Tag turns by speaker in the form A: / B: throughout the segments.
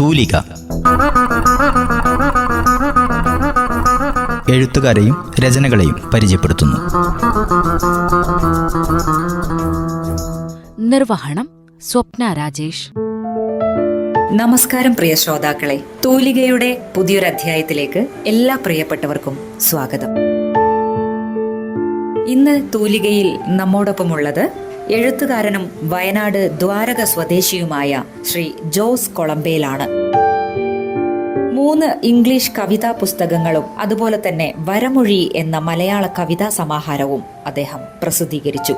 A: തൂലിക. എഴുത്തുകാരെയും രചനകളെയും പരിചയപ്പെടുത്തുന്നു.
B: നിർവഹണം സ്വപ്ന രാജേഷ്.
C: നമസ്കാരം പ്രിയ ശ്രോതാക്കളെ. തൂലികയുടെ പുതിയൊരു അധ്യായത്തിലേക്ക് എല്ലാ പ്രിയപ്പെട്ടവർക്കും സ്വാഗതം. ഇന്ന് തൂലികയിൽ നമ്മോടൊപ്പമുള്ളത് എഴുത്തുകാരനും വയനാട് ദ്വാരക സ്വദേശിയുമായ ശ്രീ ജോസ് കൊളമ്പേലാണ്. മൂന്ന് ഇംഗ്ലീഷ് കവിതാ പുസ്തകങ്ങളും അതുപോലെ തന്നെ വരമൊഴി എന്ന മലയാള കവിതാ സമാഹാരവും അദ്ദേഹം പ്രസിദ്ധീകരിച്ചു.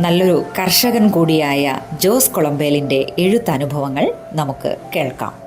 C: നല്ലൊരു കർഷകൻ കൂടിയായ ജോസ് കൊളമ്പേലിന്റെ എഴുത്തനുഭവങ്ങൾ നമുക്ക് കേൾക്കാം.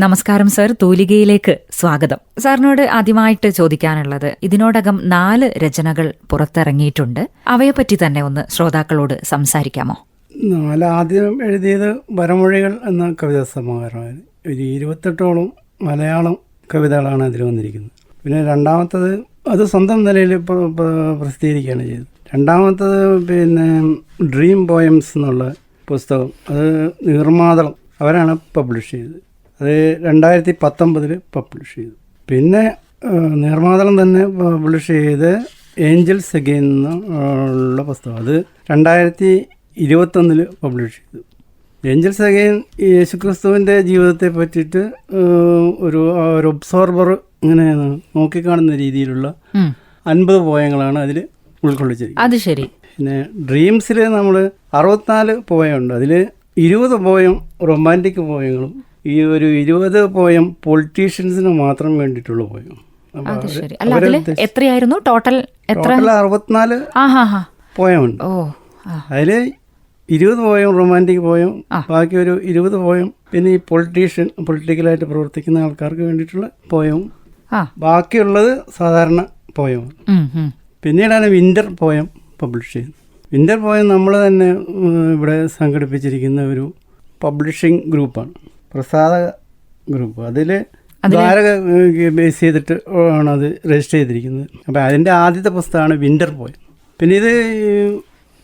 C: നമസ്കാരം സർ. തൂലികയിലേക്ക് സ്വാഗതം. സാറിനോട് ആദ്യമായിട്ട് ചോദിക്കാനുള്ളത് ഇതിനോടകം നാല് രചനകൾ പുറത്തിറങ്ങിയിട്ടുണ്ട്. അവയെപ്പറ്റി തന്നെ ഒന്ന് ശ്രോതാക്കളോട് സംസാരിക്കാമോ?
D: നാല് ആദ്യം എഴുതിയത് വരമൊഴികൾ എന്ന കവിതാ സമാഹാരമായിരുന്നു ഒരു ഇരുപത്തെട്ടോളം മലയാളം കവിതകളാണ് അതിൽ വന്നിരിക്കുന്നത്. പിന്നെ രണ്ടാമത്തത് അത് സ്വന്തം നിലയിൽ പ്ര- പ്ര- പ്രസിദ്ധീകരിക്കുകയാണ് ചെയ്തത്. രണ്ടാമത്തത് പിന്നെ ഡ്രീം പോയംസ് എന്നുള്ള പുസ്തകം അത് നിർമാതളം അവരാണ് പബ്ലിഷ് ചെയ്തത്. അത് രണ്ടായിരത്തി പത്തൊമ്പതിൽ പബ്ലിഷ് ചെയ്തു. പിന്നെ നിർമാതളം തന്നെ പബ്ലിഷ് ചെയ്ത് ഏഞ്ചൽസ് അഗെയിൻ ഉള്ള പുസ്തകം. അത് രണ്ടായിരത്തി ഇരുപത്തൊന്നിൽ പബ്ലിഷ് ചെയ്തു. ഏഞ്ചൽസ് അഗെയിൻ യേശുക്രിസ്തുവിന്റെ ജീവിതത്തെ പറ്റിയിട്ട് ഒരു ഒരു ഒബ്സോർബർ ഇങ്ങനെ നോക്കിക്കാണുന്ന രീതിയിലുള്ള. അൻപത് പോയങ്ങളാണ് അതിൽ ഉൾക്കൊള്ളിച്ചിരിക്കുന്നത്.
B: അത് ശരി.
D: പിന്നെ ഡ്രീംസിൽ നമ്മൾ അറുപത്തിനാല് പോയുണ്ട് അതിൽ ഇരുപത് പോയം റൊമാന്റിക് പോയങ്ങളും ഈ ഒരു ഇരുപത് പോയം പൊളിറ്റീഷ്യൻസിന് മാത്രം വേണ്ടിയിട്ടുള്ള പോയം.
B: എത്രയായിരുന്നു? ടോട്ടൽ
D: അറുപത്തിനാല്
B: പോയം
D: പോയമുണ്ട്. അതിൽ ഇരുപത് പോയം റൊമാന്റിക് പോയം ബാക്കി ഒരു ഇരുപത് പോയം പിന്നെ ഈ പൊളിറ്റീഷ്യൻ പൊളിറ്റിക്കലായിട്ട് പ്രവർത്തിക്കുന്ന ആൾക്കാർക്ക് വേണ്ടിയിട്ടുള്ള പോയവും. ബാക്കിയുള്ളത് സാധാരണ പോയമാണ്. പിന്നീടാണ് വിന്റർ പോയം പബ്ലിഷ് ചെയ്യുന്നത്. വിന്റർ പോയം നമ്മൾ തന്നെ ഇവിടെ സംഘടിപ്പിച്ചിരിക്കുന്ന ഒരു പബ്ലിഷിംഗ് ഗ്രൂപ്പാണ് പ്രസാദക ഗ്രൂപ്പ്. അതിൽ ദ്വാരക ബേസ് ചെയ്തിട്ട് ആണ് അത് രജിസ്റ്റർ ചെയ്തിരിക്കുന്നത്. അപ്പോൾ അതിന്റെ ആദ്യത്തെ പുസ്തകമാണ് വിന്റർ പോയം. പിന്നെ ഇത്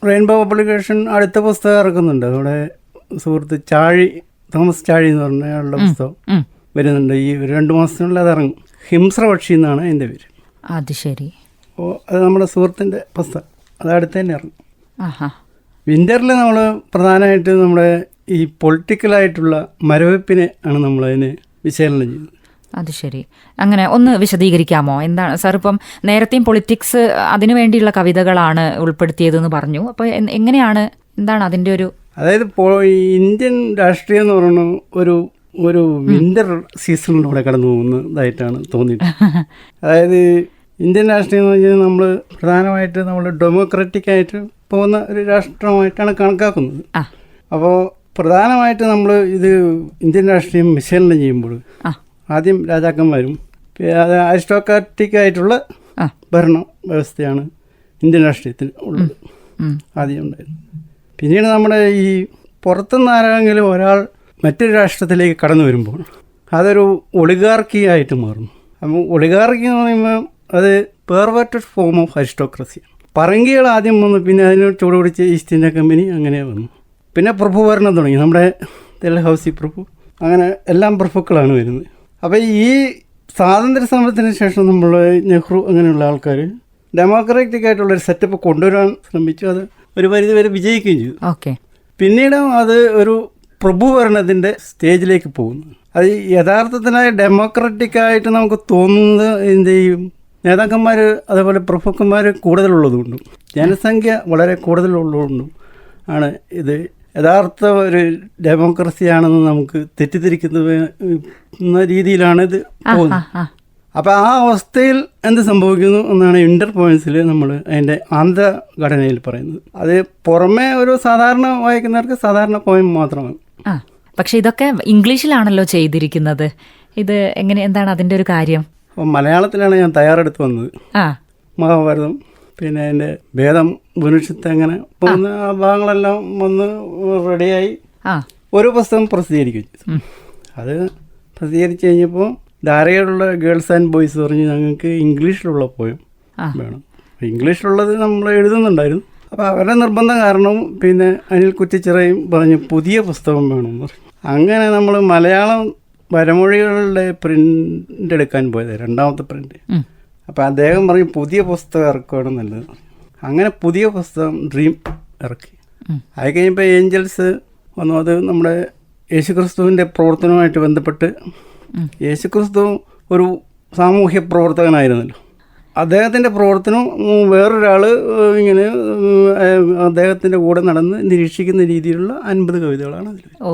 D: റെയിൻബോ പബ്ലിക്കേഷൻ അടുത്ത പുസ്തകം ഇറക്കുന്നുണ്ട്. അവിടെ സുഹൃത്ത് ചാഴി തോമസ് ചാഴി എന്ന് പറഞ്ഞയാളുടെ പുസ്തകം വരുന്നുണ്ട്. ഈ ഒരു രണ്ട് മാസത്തിനുള്ളിൽ അത് ഇറങ്ങും. ഹിംസ്രപക്ഷി എന്നാണ് എന്റെ പേര്.
B: അത് ശരി.
D: ഓ അത് നമ്മുടെ സുഹൃത്തിന്റെ പുസ്തകം. അത് അടുത്ത് തന്നെ ഇറങ്ങും. വിന്ററിൽ നമ്മൾ പ്രധാനമായിട്ട് നമ്മുടെ ഈ പൊളിറ്റിക്കലായിട്ടുള്ള മരവിപ്പിനെ ആണ് നമ്മളതിന് വിശകലനം ചെയ്യുന്നത്.
B: അത് ശരി. അങ്ങനെ ഒന്ന് വിശദീകരിക്കാമോ? എന്താണ്? സാർ ഇപ്പം നേരത്തെയും പൊളിറ്റിക്സ് അതിനു വേണ്ടിയുള്ള കവിതകളാണ് ഉൾപ്പെടുത്തിയതെന്ന് പറഞ്ഞു. അപ്പോൾ എങ്ങനെയാണ് എന്താണ് അതിന്റെ ഒരു
D: അതായത് ഇന്ത്യൻ രാഷ്ട്രീയം എന്ന് പറയുന്നത് ഒരു ഒരു വിന്റർ സീസണിലൂടെ കടന്നു പോകുന്നതായിട്ടാണ് തോന്നിയത് അതായത് ഇന്ത്യൻ രാഷ്ട്രീയം എന്ന് പറഞ്ഞാൽ നമ്മൾ പ്രധാനമായിട്ട് നമ്മൾ ഡെമോക്രാറ്റിക് ആയിട്ട് പോകുന്ന ഒരു രാഷ്ട്രമായിട്ടാണ് കണക്കാക്കുന്നത്. അപ്പോൾ പ്രധാനമായിട്ട് നമ്മൾ ഇത് ഇന്ത്യൻ രാഷ്ട്രീയം വിശകലനം ചെയ്യുമ്പോൾ ആദ്യം രാജാക്കന്മാരും അരിസ്റ്റോക്രാറ്റിക് ആയിട്ടുള്ള ഭരണ വ്യവസ്ഥയാണ് ഇന്ത്യൻ രാഷ്ട്രീയത്തിന് ഉള്ളത്. ആദ്യം ഉണ്ടായിരുന്നു പിന്നീട് നമ്മുടെ ഈ പുറത്തുനിന്ന് ആരെങ്കിലും ഒരാൾ മറ്റൊരു രാഷ്ട്രത്തിലേക്ക് കടന്നു വരുമ്പോൾ അതൊരു ഒളിഗാർക്കി ആയിട്ട് മാറുന്നു. അപ്പം ഒളിഗാർക്കി എന്ന് പറയുമ്പോൾ അത് പെർവേർട്ടഡ് ഫോം ഓഫ് അരിസ്റ്റോക്രസിയാണ് പറങ്കികൾ ആദ്യം വന്നു പിന്നെ അതിന് ചൂടുപിടിച്ച് ഈസ്റ്റ് ഇന്ത്യ കമ്പനി അങ്ങനെ വന്നു. പിന്നെ പ്രഭു ഭരണം തുടങ്ങി. നമ്മുടെ ഡൽഹൌസി പ്രഭു. അങ്ങനെ എല്ലാം പ്രഭുക്കളാണ് വരുന്നത്. അപ്പോൾ ഈ സ്വാതന്ത്ര്യ സമരത്തിന് ശേഷം നമ്മൾ നെഹ്റു അങ്ങനെയുള്ള ആൾക്കാർ ഡെമോക്രാറ്റിക് ആയിട്ടുള്ളൊരു സെറ്റപ്പ് കൊണ്ടുവരാൻ ശ്രമിച്ചു. അത് ഒരു പരിധി വരെ വിജയിക്കുകയും ചെയ്തു.
B: ഓക്കെ.
D: പിന്നീട് അത് ഒരു പ്രഭു പ്രഭുഭരണത്തിന്റെ സ്റ്റേജിലേക്ക് പോകുന്നു. അത് യഥാർത്ഥത്തിനായി ഡെമോക്രാറ്റിക് ആയിട്ട് നമുക്ക് തോന്നുന്നത് എന്ത് ചെയ്യും? നേതാക്കന്മാർ അതേപോലെ പ്രഭുക്കന്മാർ കൂടുതലുള്ളതുകൊണ്ടും ജനസംഖ്യ വളരെ കൂടുതലുള്ളതുകൊണ്ടും ആണ് ഇത് യഥാർത്ഥ ഒരു ഡെമോക്രസിയാണെന്ന് നമുക്ക് തെറ്റിദ്ധരിക്കുന്ന രീതിയിലാണ് ഇത് പോകുന്നത്. അപ്പോൾ ആ അവസ്ഥയിൽ എന്ത് സംഭവിക്കുന്നു എന്നാണ് ഇന്റർ പോയിന്റ്സിൽ നമ്മൾ അതിന്റെ ആന്തഘടനയിൽ പറയുന്നത്. അത് പുറമേ ഒരു സാധാരണ വായിക്കുന്നവർക്ക് സാധാരണ പോയിന്റ് മാത്രമാണ്.
B: പക്ഷെ ഇതൊക്കെ ഇംഗ്ലീഷിലാണല്ലോ ചെയ്തിരിക്കുന്നത്. ഇത് എങ്ങനെ എന്താണ് അതിന്റെ ഒരു കാര്യം?
D: മലയാളത്തിലാണ് ഞാൻ തയ്യാറെടുത്ത് വന്നത്. മഹാഭാരതം. പിന്നെ അതിന്റെ ഭേദം ഉപനിഷത്ത് അങ്ങനെ പോകുന്ന ആ ഭാഗങ്ങളെല്ലാം വന്ന് റെഡിയായി ഒരു പുസ്തകം പ്രസിദ്ധീകരിക്കും അത് പ്രസിദ്ധീകരിച്ച് കഴിഞ്ഞപ്പോൾ ധാരയിലുള്ള ഗേൾസ് ആൻഡ് ബോയ്സ് പറഞ്ഞ് ഞങ്ങൾക്ക് ഇംഗ്ലീഷിലുള്ള പോയം വേണം. ഇംഗ്ലീഷിലുള്ളത് നമ്മൾ എഴുതുന്നുണ്ടായിരുന്നു. അപ്പോൾ അവരുടെ നിർബന്ധം കാരണം പിന്നെ അനിൽ കുറ്റിച്ചിറയും പറഞ്ഞു പുതിയ പുസ്തകം വേണമെന്ന് പറഞ്ഞു. അങ്ങനെ നമ്മൾ മലയാളം വരമൊഴികളുടെ പ്രിന്റ് എടുക്കാൻ പോയത് രണ്ടാമത്തെ
B: പ്രിന്റ്.
D: അപ്പോൾ അദ്ദേഹം പറയും പുതിയ പുസ്തകം ഇറക്കുകയാണ് നല്ലത്. അങ്ങനെ പുതിയ പുസ്തകം ഡ്രീം ഇറക്കി. അത് കഴിഞ്ഞപ്പോൾ ഏഞ്ചൽസ് വന്നു. അത് നമ്മുടെ യേശുക്രിസ്തുവിന്റെ പ്രവർത്തനവുമായിട്ട് ബന്ധപ്പെട്ട് യേശുക്രിസ്തു ഒരു സാമൂഹ്യ പ്രവർത്തകനായിരുന്നല്ലോ. അദ്ദേഹത്തിന്റെ പ്രവർത്തനം വേറൊരാൾ ഇങ്ങനെ അദ്ദേഹത്തിന്റെ കൂടെ നടന്ന് നിരീക്ഷിക്കുന്ന രീതിയിലുള്ള അൻപത് കവിതകളാണ് അതിൽ
B: ഓ.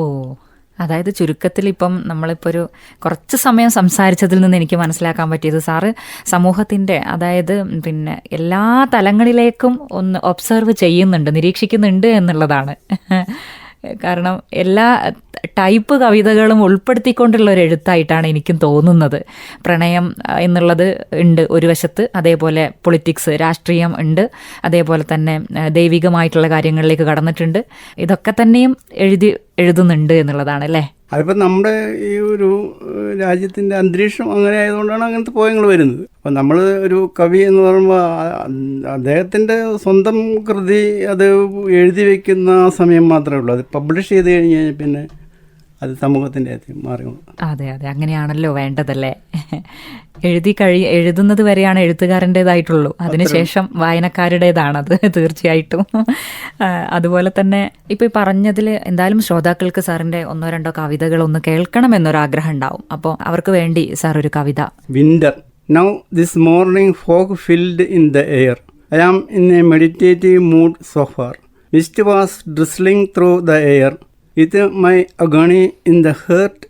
B: അതായത് ചുരുക്കത്തിൽ ഇപ്പം നമ്മളിപ്പോൾ ഒരു കുറച്ച് സമയം സംസാരിച്ചതിൽ നിന്ന് എനിക്ക് മനസ്സിലാക്കാൻ പറ്റിയത് സാറ് സമൂഹത്തിന്റെ അതായത് പിന്നെ എല്ലാ തലങ്ങളിലേക്കും ഒന്ന് ഒബ്സർവ് ചെയ്യുന്നുണ്ട് നിരീക്ഷിക്കുന്നുണ്ട് എന്നുള്ളതാണ്. കാരണം എല്ലാ ടൈപ്പ് കവിതകളും ഉൾപ്പെടുത്തിക്കൊണ്ടുള്ള ഒരു എഴുത്തായിട്ടാണ് എനിക്കും തോന്നുന്നത്. പ്രണയം എന്നുള്ളത് ഉണ്ട് ഒരു വശത്ത് അതേപോലെ പൊളിറ്റിക്സ് രാഷ്ട്രീയം ഉണ്ട് അതേപോലെ തന്നെ ദൈവികമായിട്ടുള്ള കാര്യങ്ങളിലേക്ക് കടന്നിട്ടുണ്ട്. ഇതൊക്കെ തന്നെയും എഴുതി എഴുതുന്നുണ്ട് എന്നുള്ളതാണ് അല്ലേ?
D: അതിപ്പോൾ നമ്മുടെ ഈ ഒരു രാജ്യത്തിന്റെ അന്തരീക്ഷം അങ്ങനെ ആയതുകൊണ്ടാണ് അങ്ങനത്തെ പോയങ്ങൾ വരുന്നത്. അപ്പം നമ്മൾ ഒരു കവി എന്ന് പറയുമ്പോൾ അദ്ദേഹത്തിന്റെ സ്വന്തം കൃതി അത് എഴുതി വയ്ക്കുന്ന സമയം മാത്രമേ ഉള്ളൂ. അത് പബ്ലിഷ് ചെയ്ത് കഴിഞ്ഞ് കഴിഞ്ഞാൽ പിന്നെ അത് സമൂഹത്തിന്റെ മാറി
B: അതെ അതെ. അങ്ങനെയാണല്ലോ വേണ്ടതല്ലേ? എഴുതി കഴി എഴുതുന്നത് വരെയാണ് എഴുത്തുകാരന്റെതായിട്ടുള്ളൂ. അതിനുശേഷം വായനക്കാരുടേതാണത് തീർച്ചയായിട്ടും. അതുപോലെ തന്നെ ഇപ്പോൾ ഈ പറഞ്ഞതിൽ എന്തായാലും ശ്രോതാക്കൾക്ക് സാറിന്റെ ഒന്നോ രണ്ടോ കവിതകൾ ഒന്ന് കേൾക്കണം എന്നൊരാഗ്രഹം ഉണ്ടാവും അപ്പോൾ അവർക്ക് വേണ്ടി സാർ ഒരു കവിത.
D: Winter now this morning fog filled in the air I am in a meditative mood so far mist was drizzling through the air with my agony in the heart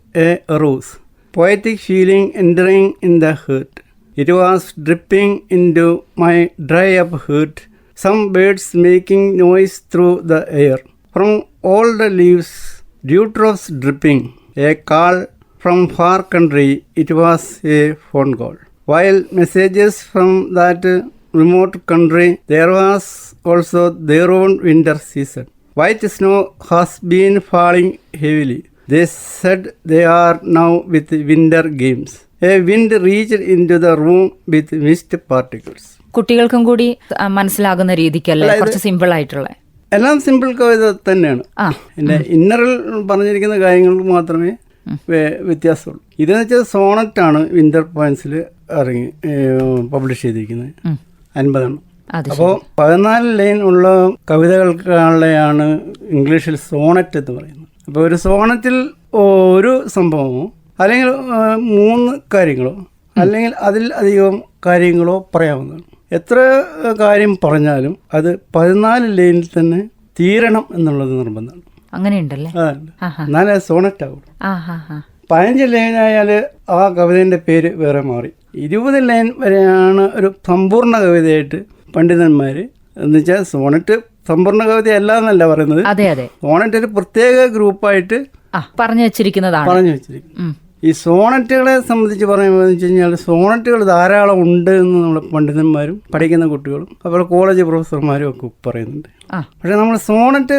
D: arose, poetic feeling entering in the hurt. It was dripping into my dry up hurt. some birds making noise through the air. From all the leaves, dewdrops dripping, a call from far country, it was a phone call. While messages from that remote country, there was also their own winter season. White snow has been falling heavily. They said they are now with winter games. A wind reached into the room with mist particles.
B: കുട്ടികൾക്കും കൂടി മനസ്സിലാകുന്ന രീതിക്കല്ലേ? കുറച്ച് simple ആയിട്ടുള്ള.
D: എല്ലാം simple കവിത തന്നെയാണ്.
B: എന്റെ
D: എന്റെ ഇന്നറിൽ പറഞ്ഞിരിക്കുന്ന കാര്യങ്ങൾ മാത്രമേ വ്യത്യാസമുള്ളൂ. ഇതെന്ന് വെച്ചാൽ സോണറ്റാണ് വിന്റർ പോയിന്റ്സിൽ ഇറങ്ങി പബ്ലിഷ് ചെയ്തിരിക്കുന്നത്. അൻപതെണ്ണം. അപ്പോൾ പതിനാല് ലൈൻ ഉള്ള കവിതകൾക്കുള്ളയാണ് ഇംഗ്ലീഷിൽ സോണറ്റ് എന്ന് പറയുന്നത്. അപ്പോൾ ഒരു സോണറ്റിൽ ഒരു സംഭവമോ അല്ലെങ്കിൽ മൂന്ന് കാര്യങ്ങളോ അല്ലെങ്കിൽ അതിൽ അധികം കാര്യങ്ങളോ പറയാവുന്നതാണ്. എത്ര കാര്യം പറഞ്ഞാലും അത് പതിനാല് ലൈനിൽ തന്നെ തീരണം എന്നുള്ളത് നിർബന്ധമാണ്.
B: അങ്ങനെയുണ്ടല്ലേ.
D: എന്നാലേ സോണറ്റ് ആവുള്ളൂ
B: ആ ഹാ ഹാ
D: പതിനഞ്ച് ലൈൻ ആയാൽ ആ കവിതേന്റെ പേര് വേറെ മാറി. ഇരുപത് ലൈൻ വരെയാണ് ഒരു സമ്പൂർണ കവിതയായിട്ട് പണ്ഡിതന്മാർ എന്ന് വെച്ചാൽ സോണറ്റ് സമ്പൂർണ കവിത അല്ല എന്നല്ല പറയുന്നത്.
B: അതെ അതെ.
D: സോണറ്റ് ഒരു പ്രത്യേക ഗ്രൂപ്പായിട്ട്
B: പറഞ്ഞു വെച്ചിരിക്കുന്നതാണ്.
D: പറഞ്ഞു
B: വെച്ചിരിക്കുന്നത്
D: ഈ സോണറ്റുകളെ സംബന്ധിച്ച് പറയുമ്പോൾ വെച്ച് കഴിഞ്ഞാൽ സോണറ്റുകൾ ധാരാളം ഉണ്ട് എന്ന് നമ്മൾ പണ്ഡിതന്മാരും പഠിക്കുന്ന കുട്ടികളും അതുപോലെ കോളേജ് പ്രൊഫസർമാരും ഒക്കെ പറയുന്നുണ്ട്. പക്ഷെ നമ്മൾ സോണറ്റ്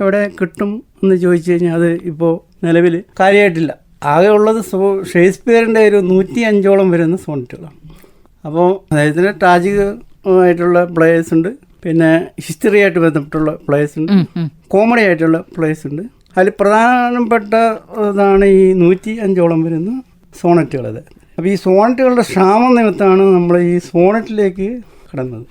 D: എവിടെ കിട്ടും എന്ന് ചോദിച്ചു കഴിഞ്ഞാൽ അത് ഇപ്പോൾ നിലവിൽ കാര്യമായിട്ടില്ല ആകെ ഉള്ളത് സോ ഷേക്സ്പിയറിന്റെ ഒരു നൂറ്റി അഞ്ചോളം വരുന്ന സോണറ്റുകളാണ്. അപ്പോൾ അദ്ദേഹത്തിന് ട്രാജികമായിട്ടുള്ള പ്ലേയേഴ്സ് ഉണ്ട്. പിന്നെ ഹിസ്റ്ററി ആയിട്ട് ബന്ധപ്പെട്ടുള്ള പ്ലേയേഴ്സ് ഉണ്ട്. കോമഡി ആയിട്ടുള്ള പ്ലേസ് ഉണ്ട്. അതിൽ പ്രധാനപ്പെട്ട ഇതാണ് ഈ നൂറ്റി അഞ്ചോളം വരുന്ന സോണറ്റുകളത് അപ്പോൾ ഈ സോണറ്റുകളുടെ ക്ഷാമം നിമിത്തമാണ് നമ്മൾ ഈ സോണറ്റിലേക്ക് കടന്നത്.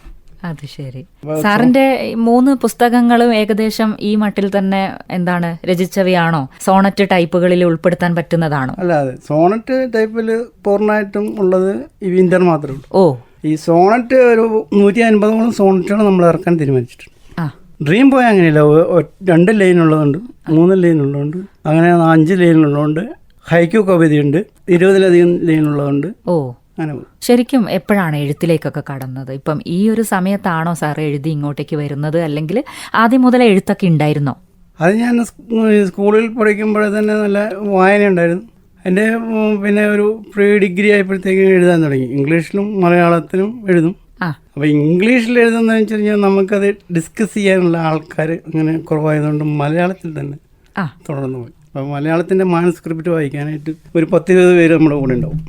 B: അത് ശരി. സാറിന്റെ മൂന്ന് പുസ്തകങ്ങളും ഏകദേശം ഈ മട്ടിൽ തന്നെ എന്താണ് രചിച്ചവയാണോ? സോണറ്റ് ടൈപ്പുകളിൽ ഉൾപ്പെടുത്താൻ പറ്റുന്നതാണോ?
D: അല്ലാതെ സോണറ്റ് ടൈപ്പിൽ പൂർണമായിട്ടും ഉള്ളത് ഈ വിന്റർ മാത്രമേ ഉള്ളൂ.
B: ഓ
D: ഈ സോണറ്റ് ഒരു നൂറ്റി അൻപതോളം സോണറ്റാണ് നമ്മൾ ഇറക്കാൻ തീരുമാനിച്ചിട്ടുണ്ട്. ഡ്രീം പോയ അങ്ങനെയല്ല രണ്ട് ലൈൻ ഉള്ളതുണ്ട് മൂന്ന് ലൈൻ ഉള്ളതുണ്ട് അങ്ങനെ അഞ്ച് ലൈൻ ഉള്ളതുകൊണ്ട് ഹൈക്യൂ കവിതയുണ്ട് ഇരുപതിലധികം ലൈൻ ഉള്ളതുണ്ട്.
B: ഓ.
D: അങ്ങനെ
B: ശരിക്കും എപ്പോഴാണ് എഴുത്തിലേക്കൊക്കെ കടന്നത്? ഇപ്പം ഈ ഒരു സമയത്താണോ സാർ എഴുതി ഇങ്ങോട്ടേക്ക് വരുന്നത്? അല്ലെങ്കിൽ ആദ്യം മുതൽ എഴുത്തൊക്കെ ഉണ്ടായിരുന്നോ?
D: അത് ഞാൻ സ്കൂളിൽ പഠിക്കുമ്പോഴേ തന്നെ നല്ല വായന ഉണ്ടായിരുന്നു എന്റെ പിന്നെ ഒരു പ്രീ ഡിഗ്രി ആയപ്പോഴത്തേക്കും എഴുതാൻ തുടങ്ങി. ഇംഗ്ലീഷിലും മലയാളത്തിലും എഴുതും. അപ്പോൾ ഇംഗ്ലീഷിൽ എഴുതുന്നതെന്ന് വെച്ച് കഴിഞ്ഞാൽ നമുക്കത് ഡിസ്കസ് ചെയ്യാനുള്ള ആൾക്കാർ അങ്ങനെ കുറവായതുകൊണ്ട് മലയാളത്തിൽ തന്നെ തുടർന്ന് പോയി. അപ്പോൾ മലയാളത്തിന്റെ മാനസ്ക്രിപ്റ്റ് വായിക്കാനായിട്ട് ഒരു പത്തിരുപത് പേര് നമ്മുടെ കൂടെ ഉണ്ടാവും.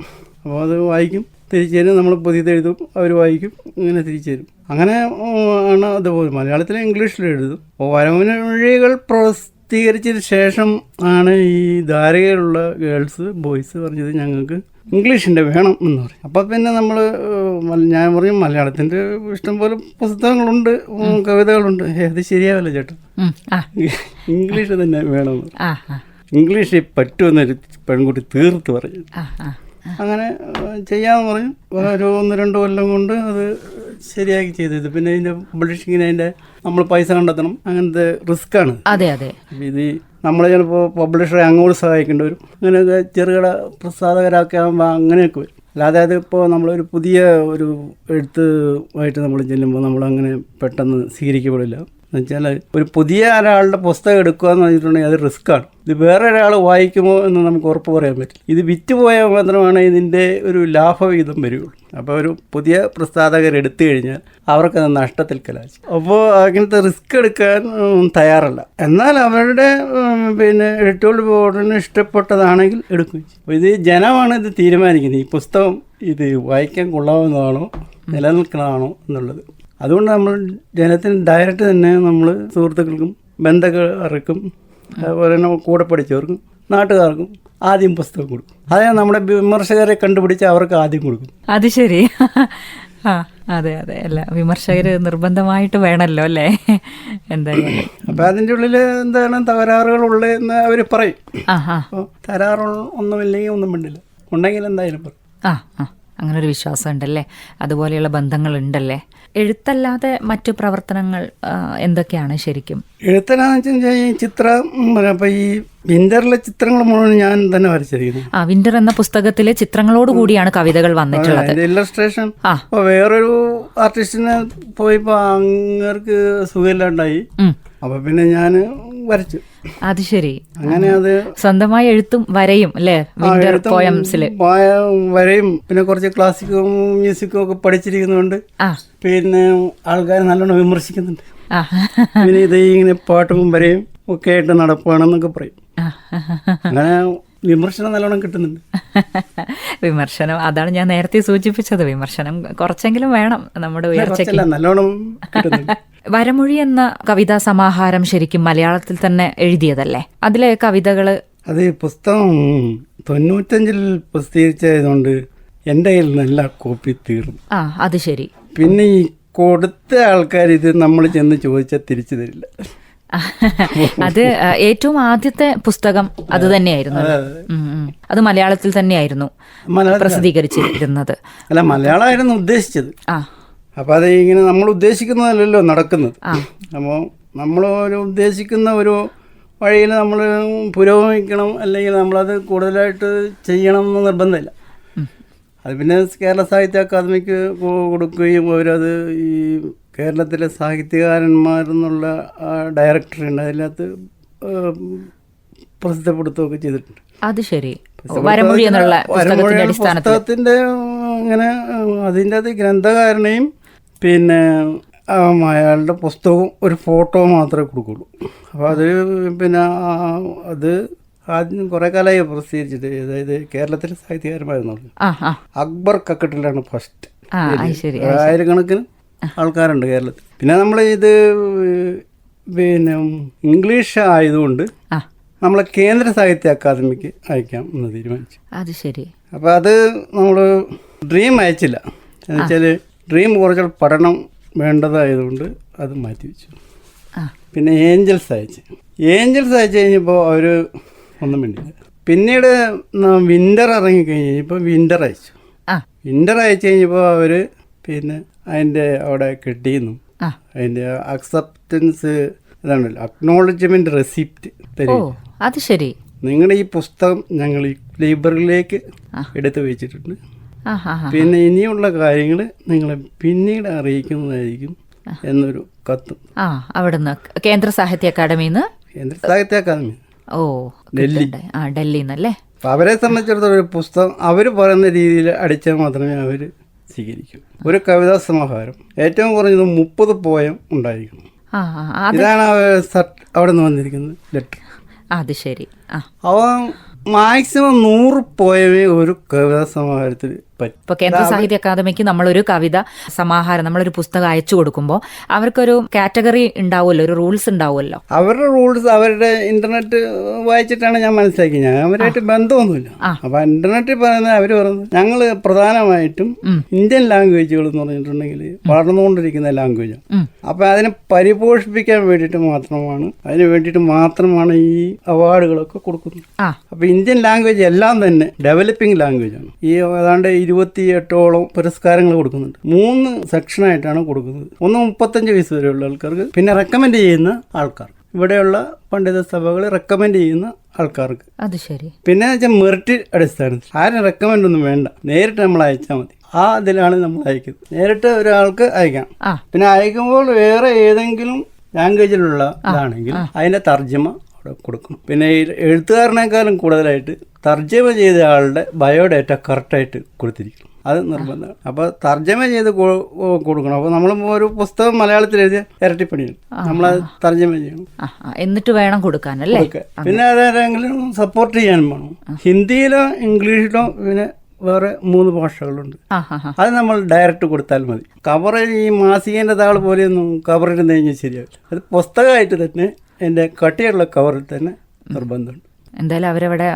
D: അപ്പോൾ അത് വായിക്കും തിരിച്ചു തരും. നമ്മൾ പുതിയത് എഴുതും അവർ വായിക്കും ഇങ്ങനെ തിരിച്ചു തരും. അങ്ങനെ ആണ് അതുപോലെ. മലയാളത്തിൽ ഇംഗ്ലീഷിൽ എഴുതും. അപ്പോൾ വരമൊഴികൾ പ്രസിദ്ധീകരിച്ചതിന് ശേഷം ആണ് ഈ ധാരകയിലുള്ള ഗേൾസ് ബോയ്സ് പറഞ്ഞത് ഞങ്ങൾക്ക് ഇംഗ്ലീഷിന്റെ വേണം എന്ന് പറയും. അപ്പോൾ പിന്നെ നമ്മൾ ഞാൻ പറയും മലയാളത്തിന്റെ ഇഷ്ടംപോലെ പുസ്തകങ്ങളുണ്ട് കവിതകളുണ്ട്. അത് ശരിയാവില്ല ചേട്ടാ. ഇംഗ്ലീഷ് തന്നെ
B: വേണം
D: ഇംഗ്ലീഷിൽ പറ്റുമെന്നൊരു പെൺകുട്ടി തീർത്ത് പറഞ്ഞു. അങ്ങനെ ചെയ്യാമെന്ന് പറഞ്ഞു ഒരു ഒന്ന് രണ്ട് കൊല്ലം കൊണ്ട് അത് ശരിയാക്കി ചെയ്തത്. പിന്നെ ഇതിന്റെ പബ്ലിഷിങ്ങിന് അതിന്റെ നമ്മൾ പൈസ കണ്ടെത്തണം. അങ്ങനത്തെ റിസ്ക് ആണ്
B: അതെ. അതെ
D: ഇത് നമ്മൾ ചിലപ്പോൾ പബ്ലിഷറെ അങ്ങോട്ട് സഹായിക്കേണ്ടി വരും. അങ്ങനെയൊക്കെ ചെറുകിട പ്രസാധകരൊക്കെ ആകുമ്പോൾ അങ്ങനെയൊക്കെ വരും. അല്ലാതെ അതിപ്പോൾ നമ്മളൊരു പുതിയ ഒരു എഴുത്തുമായിട്ട് നമ്മൾ ചെല്ലുമ്പോൾ നമ്മൾ അങ്ങനെ പെട്ടെന്ന് സ്വീകരിക്കപ്പെടില്ല. എന്നുവെച്ചാൽ ഒരു പുതിയ ഒരാളുടെ പുസ്തകം എടുക്കുക എന്ന് പറഞ്ഞിട്ടുണ്ടെങ്കിൽ അത് റിസ്ക്കാണ്. ഇത് വേറെ ഒരാൾ വായിക്കുമോ എന്ന് നമുക്ക് ഉറപ്പ് പറയാൻ പറ്റും ഇത് വിറ്റ് പോയാൽ മാത്രമാണ് ഇതിന്റെ ഒരു ലാഭവിഹിതം വരികയുള്ളൂ അപ്പോൾ ഒരു പുതിയ പ്രസ്ഥാപകർ എടുത്തു കഴിഞ്ഞാൽ അവർക്കത് നഷ്ടത്തിൽ കലാശ് അപ്പോൾ അങ്ങനത്തെ റിസ്ക് എടുക്കാൻ തയ്യാറല്ല. എന്നാൽ അവരുടെ പിന്നെ എഡിറ്റോറിയൽ ബോർഡിന് ഇഷ്ടപ്പെട്ടതാണെങ്കിൽ എടുക്കും അപ്പോൾ ഇത് ജനമാണ് ഇത് തീരുമാനിക്കുന്നത്. ഈ പുസ്തകം ഇത് വായിക്കാൻ കൊള്ളാവുന്നതാണോ നിലനിൽക്കുന്നതാണോ എന്നുള്ളത്. അതുകൊണ്ട് നമ്മൾ ജനത്തിന് ഡയറക്റ്റ് തന്നെ നമ്മൾ സുഹൃത്തുക്കൾക്കും ബന്ധക്കാർക്കും അതുപോലെ തന്നെ കൂടെ പഠിച്ചവർക്കും നാട്ടുകാർക്കും ആദ്യം പുസ്തകം കൊടുക്കും. അതായത് നമ്മുടെ വിമർശകരെ കണ്ടുപിടിച്ച് അവർക്ക് ആദ്യം കൊടുക്കും.
B: അത് ശരി. ആ അതെ അതെ. അല്ല വിമർശകർ നിർബന്ധമായിട്ട് വേണമല്ലോ അല്ലേ? എന്തായാലും.
D: അപ്പം അതിന്റെ ഉള്ളിൽ എന്താണ് തകരാറുകളുള്ളതെന്ന് അവർ പറയും. അപ്പോൾ തകരാറുള്ള ഒന്നുമില്ലെങ്കിൽ ഒന്നും വേണ്ടില്ല ഉണ്ടെങ്കിൽ എന്തായാലും പറയും.
B: ആ ആ. അങ്ങനെ ഒരു വിശ്വാസം ഉണ്ടല്ലേ അതുപോലെയുള്ള ബന്ധങ്ങൾ ഉണ്ടല്ലേ എഴുത്തല്ലാതെ മറ്റു പ്രവർത്തനങ്ങൾ എന്തൊക്കെയാണ് ശരിക്കും?
D: എഴുത്തല്ലാന്ന് വെച്ചാൽ ഈ ചിത്രം അപ്പോൾ ഈ വിന്ററിലെ ചിത്രങ്ങൾ മുഴുവൻ ഞാൻ തന്നെ വരച്ചിരിക്കുന്നു.
B: ആ വിന്റർ എന്ന പുസ്തകത്തിലെ ചിത്രങ്ങളോട് കൂടിയാണ് കവിതകൾ വന്നിട്ടുള്ളത്.
D: ഇല്ലസ്ട്രേഷൻ. അപ്പോൾ വേറൊരു ആർട്ടിസ്റ്റിനെ പോയിപ്പോ അങ്ങർക്ക് സുഖമില്ലാണ്ടായി.
B: അപ്പൊ
D: അപ്പോൾ പിന്നെ ഞാൻ വരച്ചു.
B: അത് ശരി.
D: അങ്ങനെ അത്
B: സ്വന്തമായി എഴുത്തും വരയും അല്ലേ? വിന്റർ പോയംസിൽ
D: വരയും. പിന്നെ കുറച്ച് ക്ലാസിക്കും മ്യൂസിക്കും ഒക്കെ
B: പഠിച്ചിരിക്കുന്നുണ്ട്
D: പിന്നെ ആൾക്കാർ നല്ലോണം വിമർശിക്കുന്നുണ്ട്. പിന്നെ ഇത് ഇങ്ങനെ പാട്ടും വരയും ഒക്കെ ആയിട്ട് നടപ്പാണെന്നൊക്കെ പറയും. അങ്ങനെ വിമർശനം നല്ലോണം കിട്ടുന്നുണ്ട്.
B: വിമർശനം അതാണ് ഞാൻ നേരത്തെ സൂചിപ്പിച്ചത്. വിമർശനം കുറച്ചെങ്കിലും വേണം നമ്മുടെ ഉയർച്ചയ്ക്ക്.
D: നല്ലോണം
B: വരമൊഴി എന്ന കവിതാ സമാഹാരം ശരിക്കും മലയാളത്തിൽ തന്നെ എഴുതിയതല്ലേ? അതിലെ കവിതകൾ?
D: അത് പുസ്തകം തൊണ്ണൂറ്റഞ്ചിൽ പ്രസിദ്ധീകരിച്ചതുകൊണ്ട് എന്റെ കയ്യിൽ നല്ല കോപ്പി തീർന്നു.
B: ആ അത് ശരി.
D: പിന്നെ ഈ കൊടുത്ത ആൾക്കാർ ഇത് നമ്മൾ ചെന്ന് ചോദിച്ചാൽ തിരിച്ചു തരില്ല.
B: അത് ഏറ്റവും ആദ്യത്തെ പുസ്തകം അത് തന്നെയായിരുന്നു. അത് മലയാളത്തിൽ തന്നെയായിരുന്നു പ്രസിദ്ധീകരിച്ചിരുന്നത്.
D: അല്ല മലയാളമായിരുന്നു ഉദ്ദേശിച്ചത്.
B: ആ.
D: അപ്പോൾ അത് ഇങ്ങനെ നമ്മൾ ഉദ്ദേശിക്കുന്നതല്ലല്ലോ നടക്കുന്നത്.
B: അപ്പോ
D: അപ്പോൾ നമ്മൾ ഒരു ഉദ്ദേശിക്കുന്ന ഒരു വഴിയിൽ നമ്മൾ പുരോഗമിക്കണം അല്ലെങ്കിൽ നമ്മളത് കൂടുതലായിട്ട് ചെയ്യണം എന്ന് നിർബന്ധമില്ല. അത് പിന്നെ കേരള സാഹിത്യ അക്കാദമിക്ക് കൊടുക്കുകയും അവരത് ഈ കേരളത്തിലെ സാഹിത്യകാരന്മാരെന്നുള്ള ഡയറക്ടർ ഉണ്ട് അതിനകത്ത് പ്രസിദ്ധപ്പെടുത്തുകയൊക്കെ ചെയ്തിട്ടുണ്ട്.
B: അത് ശരി. വരമൊഴി എന്നുള്ള പുസ്തകത്തിന്റെ
D: അങ്ങനെ അതിന്റെ അത് ഗ്രന്ഥകാരനെയും പിന്നെ ആ, അയാളുടെ പുസ്തകവും ഒരു ഫോട്ടോ മാത്രമേ കൊടുക്കുള്ളൂ. അപ്പോൾ അത് പിന്നെ അത് ആദ്യം കുറേ കാലമായി പ്രസിദ്ധീകരിച്ചിട്ട് അതായത് കേരളത്തിലെ സാഹിത്യകാരന്മാരെന്നുള്ളത്
B: ആ ആ.
D: അക്ബർ കക്കട്ടിലാണ് ഫസ്റ്റ്
B: ആ
D: ആയിരക്കണക്കിന് ആൾക്കാരുണ്ട് കേരളത്തിൽ. പിന്നെ നമ്മൾ ഇത് പിന്നെ ഇംഗ്ലീഷ് ആയതുകൊണ്ട് നമ്മളെ കേന്ദ്ര സാഹിത്യ അക്കാദമിക്ക് അയക്കാം എന്ന് തീരുമാനിച്ചു.
B: അത് ശരി.
D: അപ്പോൾ അത് നമ്മൾ ഡ്രീം അയച്ചില്ല. എന്ന് വെച്ചാൽ ഡ്രീം കുറച്ച് പഠനം വേണ്ടതായതുകൊണ്ട് അത് മാറ്റി വെച്ചു.
B: ആ.
D: പിന്നെ ഏഞ്ചൽസ് അയച്ച്. ഏഞ്ചൽസ് അയച്ചു കഴിഞ്ഞപ്പോൾ അവർ ഒന്നും വേണ്ടിയില്ല പിന്നീട് വിന്റർ ഇറങ്ങിക്കഴിഞ്ഞപ്പോൾ വിന്റർ അയച്ചു. വിന്റർ അയച്ചു കഴിഞ്ഞപ്പോൾ അവർ പിന്നെ അതിന്റെ അവിടെ കിട്ടിയെന്നും അതിന്റെ അക്സെപ്റ്റൻസ് ഇതാണല്ലോ. അക്നോളജ്മെന്റ് റെസിപ്റ്റ് തരും.
B: അത് ശരി.
D: നിങ്ങളുടെ ഈ പുസ്തകം ഞങ്ങൾ ഈ ലൈബ്രറിയിലേക്ക് എടുത്തു വെച്ചിട്ടുണ്ട്. പിന്നെ ഇനിയുള്ള കാര്യങ്ങൾ നിങ്ങളെ പിന്നീട് അറിയിക്കുന്നതായിരിക്കും എന്നൊരു കത്തും.
B: ആ അവിടുന്ന് കേന്ദ്ര സാഹിത്യ അക്കാദമിന്ന്
D: കേന്ദ്ര സാഹിത്യ അക്കാദമി.
B: ഓ ഡൽഹി. ആ
D: ഡൽഹിന്നല്ലേ? അവരെ സംബന്ധിച്ചിടത്തോളം ഒരു പുസ്തകം അവർ പറയുന്ന രീതിയിൽ അടിച്ചാൽ മാത്രമേ അവർ സ്വീകരിക്കൂ. ഒരു കവിതാ സമാഹാരം. ഏറ്റവും കുറഞ്ഞത് മുപ്പത് പോയം ഉണ്ടായിരിക്കും
B: ആ ആ
D: ഇതാണ് അവ- അവിടെ നിന്ന് വന്നിരിക്കുന്നത് ലെറ്റർ
B: അത് ശരി.
D: അവ മാക്സിമം നൂറ് പോയമേ ഒരു കവിതാ സമാഹാരത്തിൽ
B: ഇപ്പൊ കേന്ദ്ര സാഹിത്യ അക്കാദമിക്ക് നമ്മളൊരു കവിത സമാഹാരം നമ്മളൊരു പുസ്തകം അയച്ചു കൊടുക്കുമ്പോൾ അവർക്കൊരു കാറ്റഗറി ഉണ്ടാവുമല്ലോ ഒരു റൂൾസ് ഉണ്ടാവുമല്ലോ?
D: അവരുടെ റൂൾസ് അവരുടെ ഇന്റർനെറ്റ് വായിച്ചിട്ടാണ് ഞാൻ മനസ്സിലാക്കിയത്. ഞാൻ അവരായിട്ട് ബന്ധമൊന്നുമില്ല. അപ്പൊ ഇന്റർനെറ്റിൽ പറയുന്നത് അവർ പറഞ്ഞു ഞങ്ങൾ പ്രധാനമായിട്ടും ഇന്ത്യൻ ലാംഗ്വേജുകൾ എന്ന് പറഞ്ഞിട്ടുണ്ടെങ്കിൽ വളർന്നുകൊണ്ടിരിക്കുന്ന ലാംഗ്വേജാണ് അപ്പൊ അതിനെ പരിപോഷിപ്പിക്കാൻ വേണ്ടിയിട്ട് മാത്രമാണ് അതിന് വേണ്ടിയിട്ട് മാത്രമാണ് ഈ അവാർഡുകളൊക്കെ കൊടുക്കുന്നത്. അപ്പൊ ഇന്ത്യൻ ലാംഗ്വേജ് എല്ലാം തന്നെ ഡെവലപ്പിംഗ് ലാംഗ്വേജ് ആണ്. ഈ ഏതാണ്ട് ഇരുപത്തി എട്ടോളം പുരസ്കാരങ്ങൾ കൊടുക്കുന്നുണ്ട്. മൂന്ന് സെക്ഷനായിട്ടാണ് കൊടുക്കുന്നത്. ഒന്ന് മുപ്പത്തഞ്ച് വയസ്സ് വരെയുള്ള ആൾക്കാർക്ക് പിന്നെ റെക്കമെൻഡ് ചെയ്യുന്ന ആൾക്കാർ ഇവിടെയുള്ള പണ്ഡിത സഭകൾ റെക്കമെൻഡ് ചെയ്യുന്ന ആൾക്കാർക്ക്.
B: അത് ശരി.
D: പിന്നെ വെച്ചാൽ മെറിറ്റ് അടിസ്ഥാനത്തിൽ. ആരും റെക്കമെൻഡ് ഒന്നും വേണ്ട. നേരിട്ട് നമ്മൾ അയച്ചാൽ മതി. ആ ഇതിലാണ് നമ്മൾ അയക്കുന്നത്. നേരിട്ട് ഒരാൾക്ക് അയക്കാം. പിന്നെ അയക്കുമ്പോൾ വേറെ ഏതെങ്കിലും ലാംഗ്വേജിലുള്ള ഇതാണെങ്കിൽ അതിന്റെ തർജമ അവിടെ കൊടുക്കും. പിന്നെ ഈ എഴുത്തുകാരനേക്കാളും കൂടുതലായിട്ട് തർജമ ചെയ്ത ആളുടെ ബയോഡേറ്റ കറക്റ്റായിട്ട് കൊടുത്തിരിക്കണം അത് നിർബന്ധമാണ്. അപ്പോൾ തർജമ ചെയ്ത് കൊടുക്കണം. അപ്പോൾ നമ്മൾ ഒരു പുസ്തകം മലയാളത്തിൽ എഴുതിയ ഇരട്ടിപ്പണിയാണ്. നമ്മളത് തർജമ ചെയ്യണം.
B: എന്നിട്ട് വേണം കൊടുക്കാൻ
D: അല്ലേ? പിന്നെ അതാരെങ്കിലും സപ്പോർട്ട് ചെയ്യാനും വേണം. ഹിന്ദിയിലോ ഇംഗ്ലീഷിലോ പിന്നെ വേറെ മൂന്ന് ഭാഷകളുണ്ട്. അത് നമ്മൾ ഡയറക്റ്റ് കൊടുത്താൽ മതി. കവർ ഈ മാസികേന്റെ താൾ പോലെയൊന്നും കഴിഞ്ഞാൽ ശരിയാവില്ല. അത് പുസ്തകമായിട്ട് തന്നെ എന്റെ കട്ടിയുള്ള കവറിൽ തന്നെ നിർബന്ധമുണ്ട്.
B: എന്തായാലും അവരവിടെ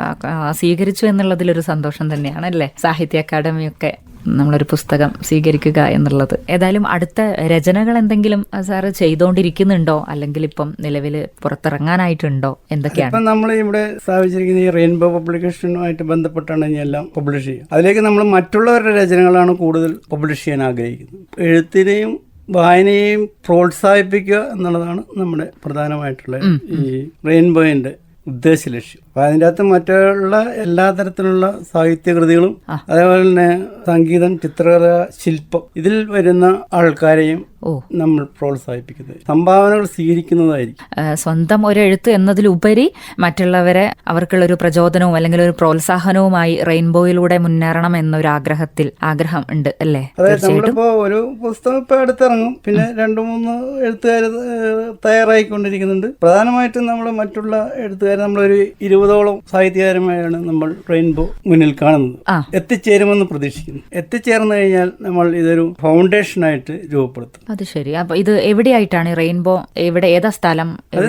B: സ്വീകരിച്ചു എന്നുള്ളതിലൊരു സന്തോഷം തന്നെയാണ് അല്ലേ സാഹിത്യ അക്കാദമി അക്കാദമിയൊക്കെ നമ്മളൊരു പുസ്തകം സ്വീകരിക്കുക എന്നുള്ളത്. ഏതായാലും അടുത്ത രചനകൾ എന്തെങ്കിലും സാറ് ചെയ്തുകൊണ്ടിരിക്കുന്നുണ്ടോ അല്ലെങ്കിൽ ഇപ്പം നിലവിൽ പുറത്തിറങ്ങാനായിട്ടുണ്ടോ? എന്തൊക്കെയാണ്?
D: ഇപ്പം നമ്മൾ ഇവിടെ സ്ഥാപിച്ചിരിക്കുന്ന ഈ റെയിൻബോ പബ്ലിക്കേഷനുമായിട്ട് ബന്ധപ്പെട്ടാണ് ഇനി എല്ലാം പബ്ലിഷ് ചെയ്യുക. അതിലേക്ക് നമ്മൾ മറ്റുള്ളവരുടെ രചനകളാണ് കൂടുതൽ പബ്ലിഷ് ചെയ്യാൻ ആഗ്രഹിക്കുന്നത്. എഴുത്തിനെയും വായനയെയും പ്രോത്സാഹിപ്പിക്കുക എന്നുള്ളതാണ് നമ്മുടെ പ്രധാനമായിട്ടുള്ള ഈ റെയിൻബോയിന്റെ ഉദ്ദേശ ലക്ഷ്യം. അപ്പൊ അതിന്റെ അകത്ത് മറ്റുള്ള എല്ലാ തരത്തിലുള്ള സാഹിത്യകൃതികളും അതേപോലെ തന്നെ സംഗീതം ചിത്രകല ശില്പം ഇതിൽ വരുന്ന ആൾക്കാരെയും നമ്മൾ പ്രോത്സാഹിപ്പിക്കുന്നത്. സംഭാവനകൾ സ്വീകരിക്കുന്നതായിരിക്കും.
B: സ്വന്തം ഒരു എഴുത്ത് എന്നതിലുപരി മറ്റുള്ളവരെ അവർക്കുള്ള ഒരു പ്രചോദനവും അല്ലെങ്കിൽ ഒരു പ്രോത്സാഹനവുമായി റെയിൻബോയിലൂടെ മുന്നേറണം എന്നൊരു ആഗ്രഹത്തിൽ ആഗ്രഹം ഉണ്ട് അല്ലേ?
D: നമ്മളിപ്പോ ഒരു പുസ്തകം ഇപ്പൊ അടുത്തിറങ്ങും പിന്നെ രണ്ടു മൂന്ന് എഴുത്തുകാർ തയ്യാറായിക്കൊണ്ടിരിക്കുന്നുണ്ട്. പ്രധാനമായിട്ടും നമ്മൾ മറ്റുള്ള എഴുത്തുകാർ നമ്മളൊരു ഇരുപതോളം സാഹിത്യകാരന്മാരാണ് നമ്മൾ റെയിൻബോ മുന്നിൽ കാണുന്നത്. എത്തിച്ചേരുമെന്ന് പ്രതീക്ഷിക്കുന്നു. എത്തിച്ചേർന്ന് കഴിഞ്ഞാൽ നമ്മൾ ഇതൊരു ഫൗണ്ടേഷനായിട്ട് രൂപപ്പെടുത്തും.
B: അത് ശരി. അപ്പൊ ഇത് എവിടെയായിട്ടാണ് റെയിൻബോ? എവിടെ ഏതാ സ്ഥലം?
D: അത്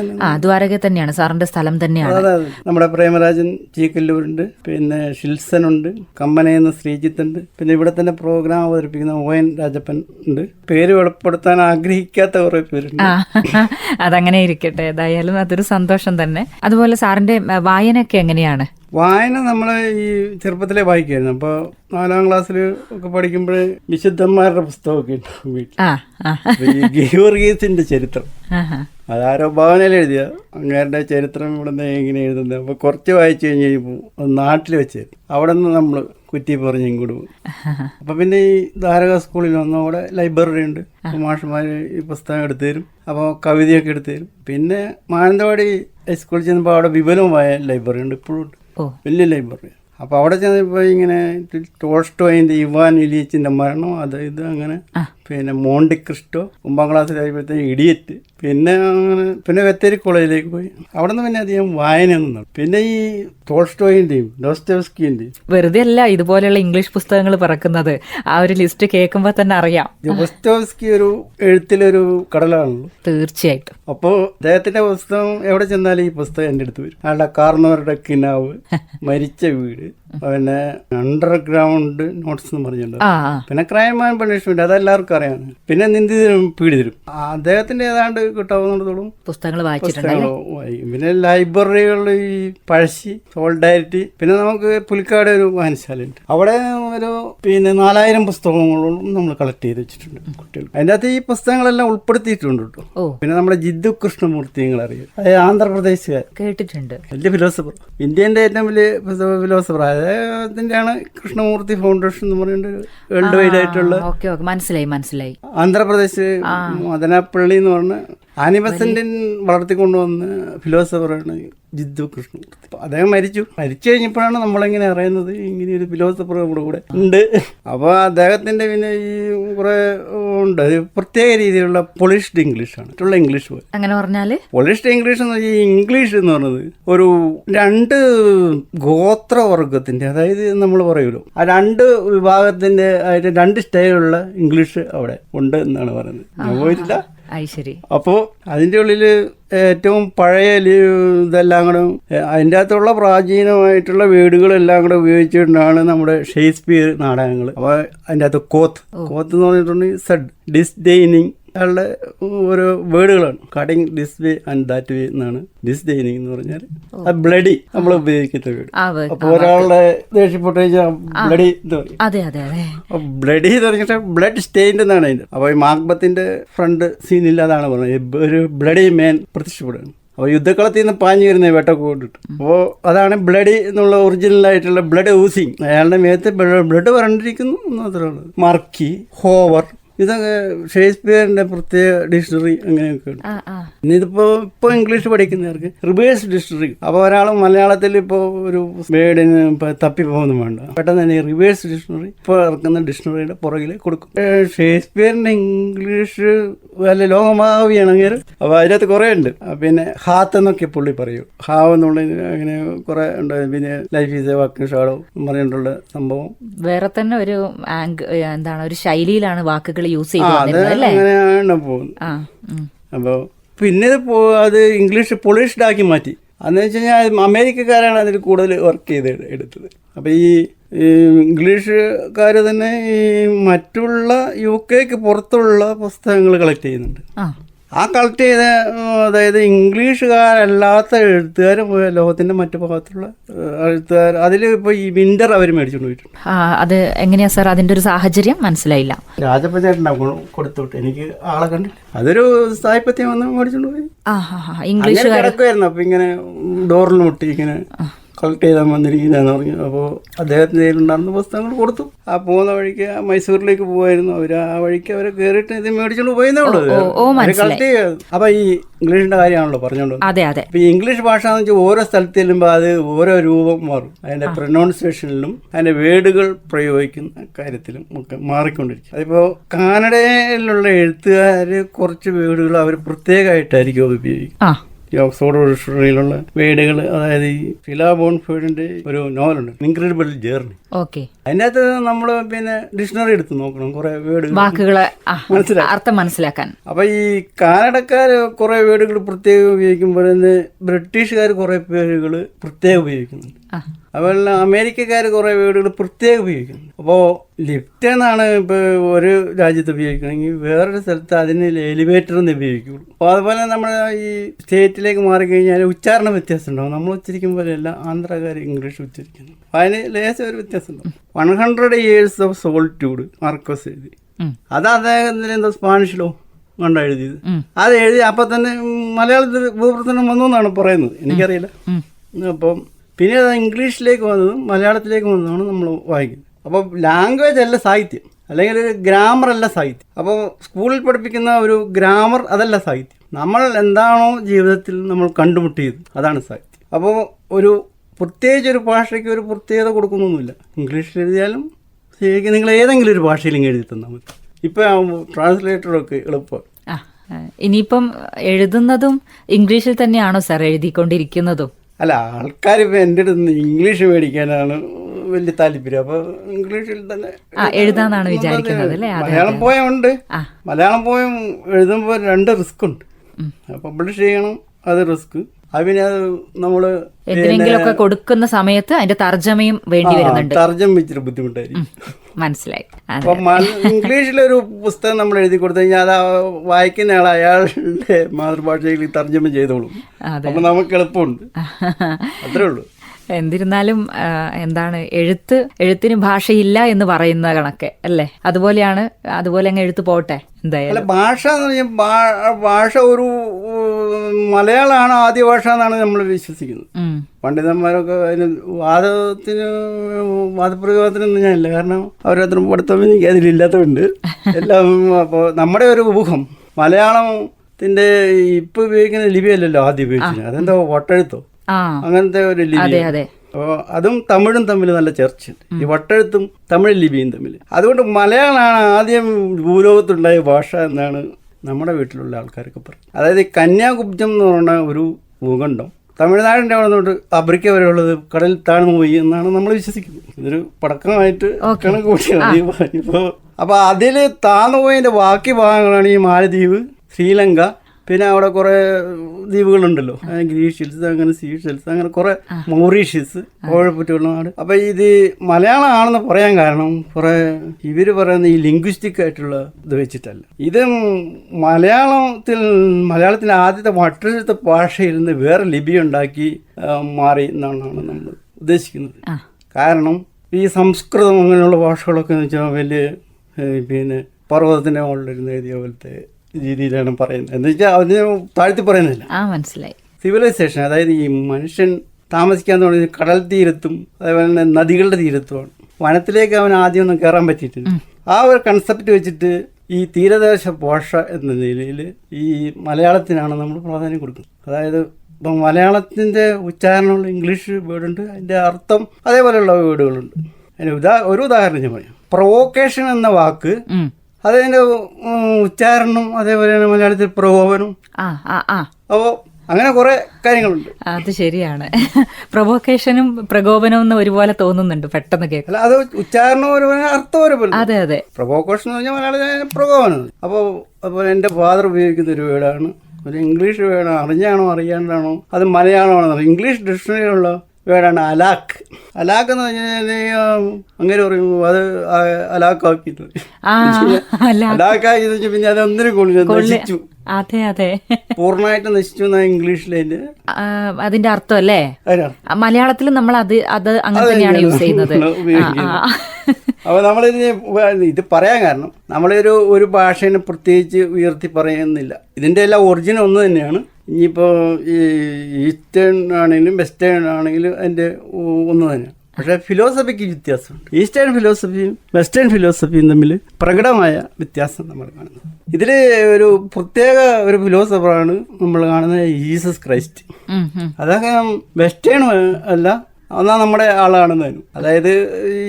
D: തന്നെ.
B: ആ ദ്വാരക തന്നെയാണ്. സാറിന്റെ സ്ഥലം തന്നെയാണ്.
D: അതായത് നമ്മുടെ പ്രേമരാജൻ ചീക്കല്ലൂരുണ്ട്. പിന്നെ ഷിൽസൻ ഉണ്ട് കമ്പനയെന്ന ശ്രീജിത്ത് ഉണ്ട് പിന്നെ ഇവിടെ തന്നെ പ്രോഗ്രാം അവതരിപ്പിക്കുന്ന ഒ എൻ രാജപ്പൻ ഉണ്ട്. പേര് വെളിപ്പെടുത്താൻ ആഗ്രഹിക്കാത്ത കുറെ പേരുണ്ട്.
B: അതങ്ങനെ ഇരിക്കട്ടെ. ഏതായാലും അതൊരു സന്തോഷം തന്നെ. അതുപോലെ സാറിന്റെ ആ, വായനയൊക്കെ എങ്ങനെയാണ്?
D: വായന നമ്മൾ ഈ ചെറുപ്പത്തിലെ വായിക്കായിരുന്നു അപ്പോൾ നാലാം ക്ലാസ്സിൽ ഒക്കെ പഠിക്കുമ്പോൾ വിശുദ്ധന്മാരുടെ പുസ്തകമൊക്കെ ഉണ്ടാവും വീട്ടിൽ.
B: ആ ആ.
D: ഈ ഗീവർഗീസിന്റെ ചരിത്രം. അതാരോ ഭവനയിൽ എഴുതിയ അങ്ങേരുടെ ചരിത്രം ഇവിടുന്ന് എങ്ങനെ എഴുതുന്നത്. അപ്പോൾ കുറച്ച് വായിച്ചു കഴിഞ്ഞ് കഴിയുമ്പോൾ നാട്ടിൽ വെച്ച് അവിടെ നിന്ന് നമ്മൾ കുറ്റി പറഞ്ഞും ഇങ്ങോട്ട് അപ്പൊ പിന്നെ ഈ ധാരക സ്കൂളിൽ വന്ന അവിടെ ലൈബ്രറി ഉണ്ട്. മാഷന്മാർ ഈ പുസ്തകം എടുത്തു തരും. അപ്പോൾ കവിതയൊക്കെ എടുത്തു തരും. പിന്നെ മാനന്തവാടി ഹൈസ്കൂളിൽ ചെന്നപ്പോൾ അവിടെ വിപുലമായ ലൈബ്രറി ഉണ്ട്. ഇപ്പോഴും ഉണ്ട്. വലിയ ലൈബ്രറി അപ്പോൾ അവിടെ ചെന്നപ്പോൾ ഇങ്ങനെ ടോൾസ്റ്റോയിന്റെ ഇവാൻ ഇലിയച്ചിന്റെ മരണം അത് ഇത് അങ്ങനെ പിന്നെ മോണ്ടി ക്രിസ്റ്റോ ഒമ്പാം ക്ലാസ്സിൽ കഴിയുമ്പോഴത്തേക്കും ഇടിയറ്റ്. പിന്നെ അങ്ങനെ പിന്നെ വെത്തേരി കോളേജിലേക്ക് പോയി. അവിടെ നിന്ന് പിന്നെ അധികം വായനയൊന്നും നടക്കും പിന്നെ ഈ ടോൾസ്റ്റോയിന്റെയും ഡോസ്റ്റോസ്കിന്റെയും
B: വെറുതെ അല്ല ഇതുപോലെയുള്ള ഇംഗ്ലീഷ് പുസ്തകങ്ങൾ പറക്കുന്നത്. ആ ഒരു ലിസ്റ്റ് കേൾക്കുമ്പോൾ തന്നെ അറിയാം.
D: ഡോസ്റ്റോസ്കി ഒരു എഴുത്തിലൊരു കടലാണല്ലോ
B: തീർച്ചയായിട്ടും.
D: അപ്പോൾ അദ്ദേഹത്തിന്റെ പുസ്തകം എവിടെ ചെന്നാലും ഈ പുസ്തകം എന്റെ അടുത്ത് വരും. അയാളുടെ കാർന്നവരുടെ കിനാവ് മരിച്ച വീട് പിന്നെ അണ്ടർഗ്രൗണ്ട് നോട്ട്സ് എന്ന് പറഞ്ഞിട്ടുണ്ട്. പിന്നെ ക്രൈം ആൻഡ് പണിഷ്മെന്റ് അതെല്ലാവർക്കും അറിയാം പിന്നെ നിന്ദിതരും പീഡിതരും അദ്ദേഹത്തിന്റെ ഏതാണ്ട് കിട്ടാവുന്നിടത്തോളം
B: പുസ്തകങ്ങൾ വായിച്ചിട്ടുണ്ട്
D: വായിക്കും. പിന്നെ ലൈബ്രറികളിൽ ഈ പഴശ്ശി സോൾഡാരിറ്റി പിന്നെ നമുക്ക് പുലിക്കാട് ഒരു വായനശാലയുണ്ട്. അവിടെ ഒരു പിന്നെ നാലായിരം പുസ്തകങ്ങളോളം നമ്മൾ കളക്ട് ചെയ്ത് വെച്ചിട്ടുണ്ട് കുട്ടികൾ അതിന്റെ അകത്ത് ഈ പുസ്തകങ്ങളെല്ലാം ഉൾപ്പെടുത്തിയിട്ടുണ്ട് കേട്ടോ. പിന്നെ നമ്മുടെ ജിദ്ദു കൃഷ്ണമൂർത്തി നിങ്ങൾ അറിയാം? അതായത് ആന്ധ്രാപ്രദേശുകാർ
B: കേട്ടിട്ടുണ്ട്.
D: വലിയ ഫിലോസഫർ ഇന്ത്യന്റെ ഏറ്റവും വലിയ ഫിലോസഫർ അതായത് അതിന്റെയാണ് കൃഷ്ണമൂർത്തി ഫൗണ്ടേഷൻ എന്ന് പറയുന്നത് വേൾഡ് വൈഡ് ആയിട്ടുള്ള
B: ഓക്കെ ഓക്കെ മനസ്സിലായി മനസ്സിലായി.
D: ആന്ധ്രാപ്രദേശ് മദനപ്പള്ളി എന്ന് പറഞ്ഞ ആനിബസന്റിൻ വളർത്തിക്കൊണ്ടുവന്ന ഫിലോസഫറാണ് ജിദ്ദു കൃഷ്ണമൂർത്തി അപ്പോൾ അദ്ദേഹം മരിച്ചു. മരിച്ചു കഴിഞ്ഞപ്പോഴാണ് നമ്മളിങ്ങനെ അറിയുന്നത്? ഇങ്ങനെ ഒരു ഫിലോസഫർ നമ്മുടെ കൂടെ ഉണ്ട്. അപ്പോൾ അദ്ദേഹത്തിന്റെ പിന്നെ ഈ കുറേ ഉണ്ട്. പ്രത്യേക രീതിയിലുള്ള പൊളിഷ്ഡ് ഇംഗ്ലീഷാണ് മറ്റുള്ള ഇംഗ്ലീഷ് പോലെ.
B: അങ്ങനെ പറഞ്ഞാൽ?
D: പൊളിഷ്ഡ് ഇംഗ്ലീഷ് എന്ന് പറഞ്ഞാൽ ഇംഗ്ലീഷ് എന്ന് പറയുന്നത് ഒരു രണ്ട് ഗോത്രവർഗത്തിന്റെ അതായത് നമ്മൾ പറയുമല്ലോ ആ രണ്ട് വിഭാഗത്തിന്റെ രണ്ട് സ്റ്റൈലുള്ള ഇംഗ്ലീഷ് അവിടെ ഉണ്ട് എന്നാണ് പറയുന്നത്. ഞാൻ പോയിട്ടില്ല.
B: ശരി.
D: അപ്പോൾ അതിന്റെ ഉള്ളിൽ ഏറ്റവും പഴയ ഇതെല്ലാം കൂടെ അതിന്റെ അകത്തുള്ള പ്രാചീനമായിട്ടുള്ള വീടുകളെല്ലാം കൂടെ ഉപയോഗിച്ചുകൊണ്ടാണ് നമ്മുടെ ഷേക്സ്പിയർ നാടകങ്ങൾ അപ്പോൾ അതിന്റെ അകത്ത് കോത്ത്. കോത്ത് എന്ന് പറഞ്ഞിട്ടുണ്ടെങ്കിൽ സെഡ് ഡിസ്ഡെയിനിങ് അയാളുടെ ഓരോ വേർഡുകളാണ്. Cutting this way and that way എന്നാണ്. ഡിസ്ഡെയിനിങ് എന്ന് പറഞ്ഞാൽ ആ ബ്ലഡി നമ്മൾ ഉപയോഗിക്കുന്ന വീട് അപ്പൊ ഒരാളുടെ ദേഷ്യപ്പെട്ട് ബ്ലഡി എന്ന് പറയും. ബ്ലഡ് എന്ന് പറഞ്ഞിട്ട് ബ്ലഡ് സ്റ്റെയിൻഡ് എന്നാണ് അതിന്റെ. അപ്പൊ ഈ മാക്ബത്തിന്റെ ഫ്രണ്ട് സീൻ അതാണ് പറഞ്ഞത്. ഒരു ബ്ലഡി മേൻ പ്രത്യക്ഷപ്പെടുകയാണ്. അപ്പോൾ യുദ്ധക്കളത്തിൽ നിന്ന് പാഞ്ഞു വരുന്ന വേട്ട കൊണ്ടിട്ട്. അപ്പോൾ അതാണ് ബ്ലഡി എന്നുള്ള ഒറിജിനൽ ആയിട്ടുള്ള ബ്ലഡ് ഊസിങ് അയാളുടെ മേത്ത് ബ്ലഡ് വരണ്ടിരിക്കുന്നു മാത്രമാണ് മർക്കി ഹോവർ ഇതൊക്കെ ഷേക്സ്പിയറിന്റെ പ്രത്യേക ഡിക്ഷണറി അങ്ങനെയൊക്കെ ഉണ്ട് ഇതിപ്പോ ഇപ്പൊ ഇംഗ്ലീഷ് പഠിക്കുന്നവർക്ക് റിവേഴ്സ് ഡിക്ഷണറി. അപ്പൊ ഒരാൾ മലയാളത്തിൽ ഇപ്പോ ഒരു വേർഡിന് ഇപ്പൊ തപ്പി പോകുന്നു വേണ്ട. പെട്ടെന്ന് തന്നെ റിവേഴ്സ് ഡിക്ഷണറി ഇപ്പോൾ ഇറക്കുന്ന ഡിക്ഷണറിയുടെ പുറകിൽ കൊടുക്കും. ഷേക്സ്പിയറിന്റെ ഇംഗ്ലീഷ് വല്ല ലോകമാവിയാണെങ്കിൽ അപ്പൊ അതിനകത്ത് കുറെ ഉണ്ട്. പിന്നെ ഹാത്ത് എന്നൊക്കെ പുള്ളി പറയൂ. ഹാവ് എന്നുള്ള അങ്ങനെ കുറെ ഉണ്ട്. പിന്നെ life is a walking shadow പറഞ്ഞിട്ടുള്ള സംഭവം.
B: വേറെ തന്നെ ഒരു എന്താണ് ഒരു ശൈലിയിലാണ് വാക്കുകൾ യൂസ് അപ്പോ
D: അങ്ങനെയാണ് പോകുന്നത് അപ്പോൾ പിന്നെ ഇത് അത് ഇംഗ്ലീഷ് പൊളിഷ്ഡ് ആക്കി മാറ്റി. അന്ന് വെച്ച് കഴിഞ്ഞാൽ അമേരിക്കക്കാരാണ് അതിൽ കൂടുതൽ വർക്ക് ചെയ്ത് എടുത്തത്. അപ്പോൾ ഈ ഈ ഇംഗ്ലീഷുകാർ തന്നെ ഈ മറ്റുള്ള യു കെക്ക് പുറത്തുള്ള പുസ്തകങ്ങൾ കളക്ട് ചെയ്യുന്നുണ്ട്.
B: ആ
D: കളക്ട് ചെയ്ത അതായത് ഇംഗ്ലീഷുകാരല്ലാത്ത എഴുത്തുകാർ ലോകത്തിന്റെ മറ്റു ഭാഗത്തുള്ള എഴുത്തുകാർ അതിൽ ഇപ്പോൾ ഈ വിന്റർ അവർ മേടിച്ചുകൊണ്ട് പോയിട്ടുണ്ട്.
B: ആ അത് എങ്ങനെയാ സാർ? അതിന്റെ ഒരു സാഹചര്യം മനസ്സിലായില്ല.
D: രാജപഞ്ചായത്തുണ്ടാവും കൊടുത്തുവിട്ട് എനിക്ക് ആളെ കണ്ടില്ല. അതൊരു സാഹിപത്യം വന്ന് മേടിച്ചുകൊണ്ട് പോയി. അങ്ങനെ കിടക്കുമായിരുന്നു അപ്പൊ ഇങ്ങനെ ഡോറിൽ മുട്ടി ഇങ്ങനെ കളക്ട് ചെയ്താൽ വന്നിരിക്കുന്നതെന്ന് പറഞ്ഞു. അപ്പോൾ അദ്ദേഹത്തിന്റെ കയ്യിലുണ്ടായിരുന്ന പുസ്തകങ്ങൾ കൊടുത്തു. ആ പോകുന്ന വഴിക്ക് മൈസൂരിലേക്ക് പോകുമായിരുന്നു അവർ ആ വഴിക്ക് അവരെ കയറിയിട്ട് ഇത് മേടിച്ചുകൊണ്ട് പോയെന്നേ ഉള്ളൂ. കളക്ട് ചെയ്യാതെ അപ്പൊ ഈ ഇംഗ്ലീഷിന്റെ കാര്യമാണല്ലോ പറഞ്ഞോണ്ട്.
B: അതെ അതെ.
D: ഇംഗ്ലീഷ് ഭാഷ എന്ന് വെച്ചാൽ ഓരോ സ്ഥലത്ത് ചെല്ലുമ്പോൾ അത് ഓരോ രൂപം മാറും. അതിന്റെ പ്രൊനൗൺസിയേഷനിലും അതിന്റെ വേർഡുകൾ പ്രയോഗിക്കുന്ന കാര്യത്തിലും ഒക്കെ മാറിക്കൊണ്ടിരിക്കും. അതിപ്പോ കാനഡയിലുള്ള എഴുത്തുകാർ കുറച്ച് വേർഡുകൾ അവർ പ്രത്യേകമായിട്ടായിരിക്കും അത് ഉപയോഗിക്കും ഈ ഓക്സ്ഫോർഡ് ഡിക്ഷണറിയിലുള്ള വേഡുകൾ അതായത് ഈ ഫിലാ ബോൺഫേഡിന്റെ ഒരു നോവലുണ്ട്. Incredible journey
B: okay.
D: അതിന്റെ അകത്ത് നമ്മൾ പിന്നെ ഡിക്ഷണറി എടുത്ത് നോക്കണം കുറെ വേർഡുകൾ
B: വാക്കുകളെ അർത്ഥം മനസ്സിലാക്കാൻ.
D: അപ്പൊ ഈ കാനഡക്കാർ കുറെ വേർഡുകൾ പ്രത്യേകം ഉപയോഗിക്കുമ്പോൾ തന്നെ ബ്രിട്ടീഷുകാർ കുറെ പേരുകൾ പ്രത്യേകം ഉപയോഗിക്കുന്നുണ്ട്. അതുപോലെ അമേരിക്കക്കാർ കുറെ വേർഡുകൾ പ്രത്യേകം ഉപയോഗിക്കുന്നു അപ്പോൾ ലിഫ്റ്റ് എന്നാണ് ഇപ്പോൾ ഒരു രാജ്യത്ത് ഉപയോഗിക്കണമെങ്കിൽ വേറൊരു സ്ഥലത്ത് അതിന് എലിവേറ്റർ എന്ന് ഉപയോഗിക്കുള്ളൂ. അപ്പോൾ അതുപോലെ നമ്മൾ ഈ സ്റ്റേറ്റിലേക്ക് മാറിക്കഴിഞ്ഞാൽ ഉച്ചാരണ വ്യത്യാസം ഉണ്ടാവും നമ്മൾ ഉച്ചരിക്കുമ്പോഴല്ല ആന്ധ്രക്കാർ ഇംഗ്ലീഷ് ഉച്ചരിക്കുന്നു. അതിന് ലേശം ഒരു വ്യത്യാസം one hundred years of solitude Marquez എഴുതി. അത് അദ്ദേഹത്തിന് എന്തോ സ്പാനിഷിലോ കണ്ട എഴുതിയത്. അത് എഴുതി അപ്പം തന്നെ മലയാളത്തിൽ ഭൂപ്രസനം വന്നു എന്നാണ് പറയുന്നത്. എനിക്കറിയില്ല. അപ്പം പിന്നെ അത് ഇംഗ്ലീഷിലേക്ക് വന്നതും മലയാളത്തിലേക്ക് വന്നതാണ് നമ്മൾ വായിക്കുന്നത്. അപ്പോൾ ലാംഗ്വേജ് അല്ല സാഹിത്യം. അല്ലെങ്കിൽ ഒരു ഗ്രാമർ അല്ല സാഹിത്യം. അപ്പോൾ സ്കൂളിൽ പഠിപ്പിക്കുന്ന ഒരു ഗ്രാമർ അതല്ല സാഹിത്യം. നമ്മൾ എന്താണോ ജീവിതത്തിൽ നമ്മൾ കണ്ടുമുട്ടിയത് അതാണ് സാഹിത്യം. അപ്പോൾ ഒരു പ്രത്യേകിച്ച് ഒരു ഭാഷയ്ക്ക് ഒരു പ്രത്യേകത കൊടുക്കുന്നൊന്നുമില്ല. ഇംഗ്ലീഷിൽ എഴുതിയാലും ശരിക്കും നിങ്ങൾ ഏതെങ്കിലും ഒരു ഭാഷയിലും എഴുതി തന്നാൽ മതി. ഇപ്പം ട്രാൻസ്ലേറ്ററൊക്കെ
B: എളുപ്പം. ഇനിയിപ്പം എഴുതുന്നതും ഇംഗ്ലീഷിൽ തന്നെയാണോ സാർ എഴുതിക്കൊണ്ടിരിക്കുന്നതും?
D: അല്ല ആൾക്കാർ ഇപ്പം എന്റെ അടുത്ത് ഇംഗ്ലീഷ് മേടിക്കാനാണ് വലിയ താല്പര്യം. അപ്പൊ ഇംഗ്ലീഷിൽ തന്നെ
B: എഴുതാന്നാണ് വിചാരിക്കുന്നത് അല്ലേ?
D: മലയാളം പോയം ഉണ്ട്. മലയാളം പോയം എഴുതുമ്പോൾ രണ്ട് റിസ്ക് ഉണ്ട്. പബ്ലിഷ് ചെയ്യണം അത് റിസ്ക്. അത് പിന്നെ അത് നമ്മൾ
B: എന്തിനെങ്കിലുമൊക്കെ കൊടുക്കുന്ന സമയത്ത് അതിന്റെ തർജമയും വേണ്ടി വരുന്നുണ്ട്.
D: തർജം വെച്ചിട്ട് ബുദ്ധിമുട്ടായിരിക്കും.
B: മനസ്സിലായി.
D: ഇംഗ്ലീഷിലൊരു പുസ്തകം നമ്മൾ എഴുതി കൊടുത്തു കഴിഞ്ഞാൽ അത് വായിക്കുന്ന ആൾ അയാളുടെ മാതൃഭാഷയിൽ തർജമ ചെയ്തോളും. അപ്പൊ നമുക്ക് എളുപ്പമുണ്ട്. അത്രേ ഉള്ളൂ.
B: എന്നിരുന്നാലും എന്താണ് എഴുത്ത് എഴുത്തിന് ഭാഷയില്ല എന്ന് പറയുന്ന കണക്കെ അല്ലേ? അതുപോലെയാണ് അതുപോലെ അങ്ങ് എഴുത്ത് പോട്ടെ എന്തായാലും.
D: ഭാഷ എന്ന് പറഞ്ഞാൽ ഭാഷ ഒരു മലയാളമാണ് ആദ്യ ഭാഷ എന്നാണ് നമ്മൾ വിശ്വസിക്കുന്നത്. പണ്ഡിതന്മാരൊക്കെ അതിന് വാദത്തിന് വാദപ്രയോഗത്തിനൊന്നും ഞാനില്ല. കാരണം അവരത്ര പഠിത്തം എനിക്ക് അതിലില്ലാത്തതുണ്ട് എല്ലാം അപ്പോൾ നമ്മുടെ ഒരു ഊഹം. മലയാളം ത്തിന്റെ ഇപ്പൊ ഉപയോഗിക്കുന്ന ലിപിയല്ലല്ലോ ആദ്യം ഉപയോഗിച്ചത്. അതെന്തോ വട്ടെഴുത്തോ
B: ആ
D: അങ്ങനത്തെ ഒരു ലിപി അപ്പോൾ അതും തമിഴും തമ്മിൽ നല്ല ചർച്ചയുണ്ട്. ഈ വട്ടെഴുത്തും തമിഴ് ലിപിയും തമ്മിൽ. അതുകൊണ്ട് മലയാളമാണ് ആദ്യം ഭൂലോകത്തുണ്ടായ ഭാഷ എന്നാണ് നമ്മുടെ വീട്ടിലുള്ള ആൾക്കാരൊക്കെ പറയും അതായത് കന്യാകുബ്ജം എന്ന് പറയുന്ന ഒരു ഭൂഖണ്ഡം തമിഴ്നാടിന്റെ അവിടെ നിന്നോട്ട് അബ്രിക്ക വരെയുള്ളത് കടലിൽ താഴ്ന്നു പോയി എന്നാണ് നമ്മൾ വിശ്വസിക്കുന്നത്. ഇതൊരു പടക്കമായിട്ട് കണക്ക് കൂട്ടിയാണ്. ഇപ്പോൾ അപ്പോൾ അതിൽ താഴ്ന്നു പോയതിന്റെ ബാക്കി ഭാഗങ്ങളാണ് ഈ മാലദ്വീപ് ശ്രീലങ്ക പിന്നെ അവിടെ കുറേ ദ്വീപുകളുണ്ടല്ലോ. ഗ്രീഷ്യൽസ് അങ്ങനെ സീഷൽസ് അങ്ങനെ കുറേ മൗറീഷ്യസ് കോഴപ്പുറ്റുള്ള നാട് അപ്പൊ ഇത് മലയാളമാണെന്ന് പറയാൻ കാരണം കുറേ ഇവർ പറയുന്ന ഈ ലിംഗ്വിസ്റ്റിക് ആയിട്ടുള്ള ഇത് വെച്ചിട്ടല്ല. ഇത് മലയാളത്തിൽ മലയാളത്തിന്റെ ആദ്യത്തെ വട്ടെഴുത്ത ഭാഷയിൽ നിന്ന് വേറെ ലിപി ഉണ്ടാക്കി മാറി എന്നാണ് നമ്മൾ ഉദ്ദേശിക്കുന്നത്. കാരണം ഈ സംസ്കൃതം അങ്ങനെയുള്ള ഭാഷകളൊക്കെ എന്ന് വെച്ചാൽ വലിയ പിന്നെ പർവതത്തിന്റെ മുകളിലിരുന്ന് എഴുതിയ പോലത്തെ രീതിയിലാണ് പറയുന്നത്. എന്ന് വെച്ചാൽ അതിനെ താഴ്ത്തി പറയുന്നില്ല.
B: ആ മനസ്സിലായി.
D: സിവിലൈസേഷൻ അതായത് ഈ മനുഷ്യൻ താമസിക്കാൻ തുടങ്ങിയത് കടൽ തീരത്തും അതേപോലെ തന്നെ നദികളുടെ തീരത്തുമാണ്. വനത്തിലേക്ക് അവൻ ആദ്യമൊന്നും കയറാൻ പറ്റിയിട്ടില്ല. ആ ഒരു കൺസെപ്റ്റ് വെച്ചിട്ട് ഈ തീരദേശ പോഷ എന്ന നിലയിൽ ഈ മലയാളത്തിനാണ് നമ്മൾ പ്രാധാന്യം കൊടുക്കുന്നത്. അതായത് ഇപ്പം മലയാളത്തിന്റെ ഉച്ചാരണമുള്ള ഇംഗ്ലീഷ് വേർഡുണ്ട് അതിന്റെ അർത്ഥം അതേപോലെയുള്ള വേർഡുകളുണ്ട്. അതിന് ഉദാ ഒരു ഉദാഹരണം ഞാൻ പറയാം. പ്രൊവോക്കേഷൻ എന്ന വാക്ക്. അതിന്റെ ഉം, ഉച്ചാരണം അതേപോലെ തന്നെ മലയാളത്തിൽ പ്രകോപനം.
B: ആ ആ ആ.
D: അപ്പോൾ അങ്ങനെ കുറെ കാര്യങ്ങളുണ്ട്.
B: അത് ശരിയാണ്. പ്രൊവോക്കേഷനും പ്രകോപനവും എന്ന് ഒരുപോലെ തോന്നുന്നുണ്ട് പെട്ടെന്ന് കേൾക്കാം
D: അത് ഉച്ചാരണം ഒരുപോലെ അർത്ഥം ഒരുപോലെ
B: അതെ അതെ.
D: പ്രൊവോക്കേഷൻ എന്ന് പറഞ്ഞാൽ മലയാളം പ്രകോപനം അപ്പോൾ അതുപോലെ എന്റെ ഫാദർ ഉപയോഗിക്കുന്ന ഒരു വേർഡാണ്. ഒരു ഇംഗ്ലീഷ് വേർഡാണ് അറിഞ്ഞാണോ അറിയാണ്ടാണോ? അത് മലയാളമാണോ? ഇംഗ്ലീഷ് ഡിക്ഷണറിയിലുള്ള വേർഡാണ് അലാക്ക് അലാക്ക് എന്ന് പറഞ്ഞാൽ അങ്ങനെ പറയും. അത് എന്ന് വെച്ചാൽ പിന്നെ അത് ഒന്നിനും കൊള്ളില്ല. നശിച്ചു.
B: അതെ അതെ.
D: പൂർണമായിട്ട് നശിച്ചു എന്നാ ഇംഗ്ലീഷിൽ
B: അതിന്റെ അർത്ഥം അല്ലേ? മലയാളത്തിൽ നമ്മൾ അത് അത് അങ്ങനെ തന്നെയാണ് യൂസ് ചെയ്യുന്നത്.
D: അപ്പോൾ നമ്മളിതിന് ഇത് പറയാൻ കാരണം നമ്മളൊരു ഒരു ഭാഷേനെ പ്രത്യേകിച്ച് ഉയർത്തി പറയുന്നില്ല. ഇതിന്റെ എല്ലാം ഒറിജിൻ ഒന്ന് തന്നെയാണ്. ഇനിയിപ്പോൾ ഈ ഈസ്റ്റേൺ ആണെങ്കിലും വെസ്റ്റേൺ ആണെങ്കിലും അതിന്റെ ഒന്ന് തന്നെ. പക്ഷേ ഫിലോസഫിക്ക് വ്യത്യാസമുണ്ട്. ഈസ്റ്റേൺ ഫിലോസഫിയും വെസ്റ്റേൺ ഫിലോസഫിയും തമ്മിൽ പ്രകടമായ വ്യത്യാസം നമ്മൾ കാണുന്നത് ഇതിൽ ഒരു പ്രത്യേക ഒരു ഫിലോസഫറാണ് നമ്മൾ കാണുന്നത് ജീസസ് ക്രൈസ്റ്റ്. അതൊക്കെ വെസ്റ്റേൺ അല്ല എന്നാൽ നമ്മുടെ ആളാണെന്ന് തന്നെ അതായത് ഈ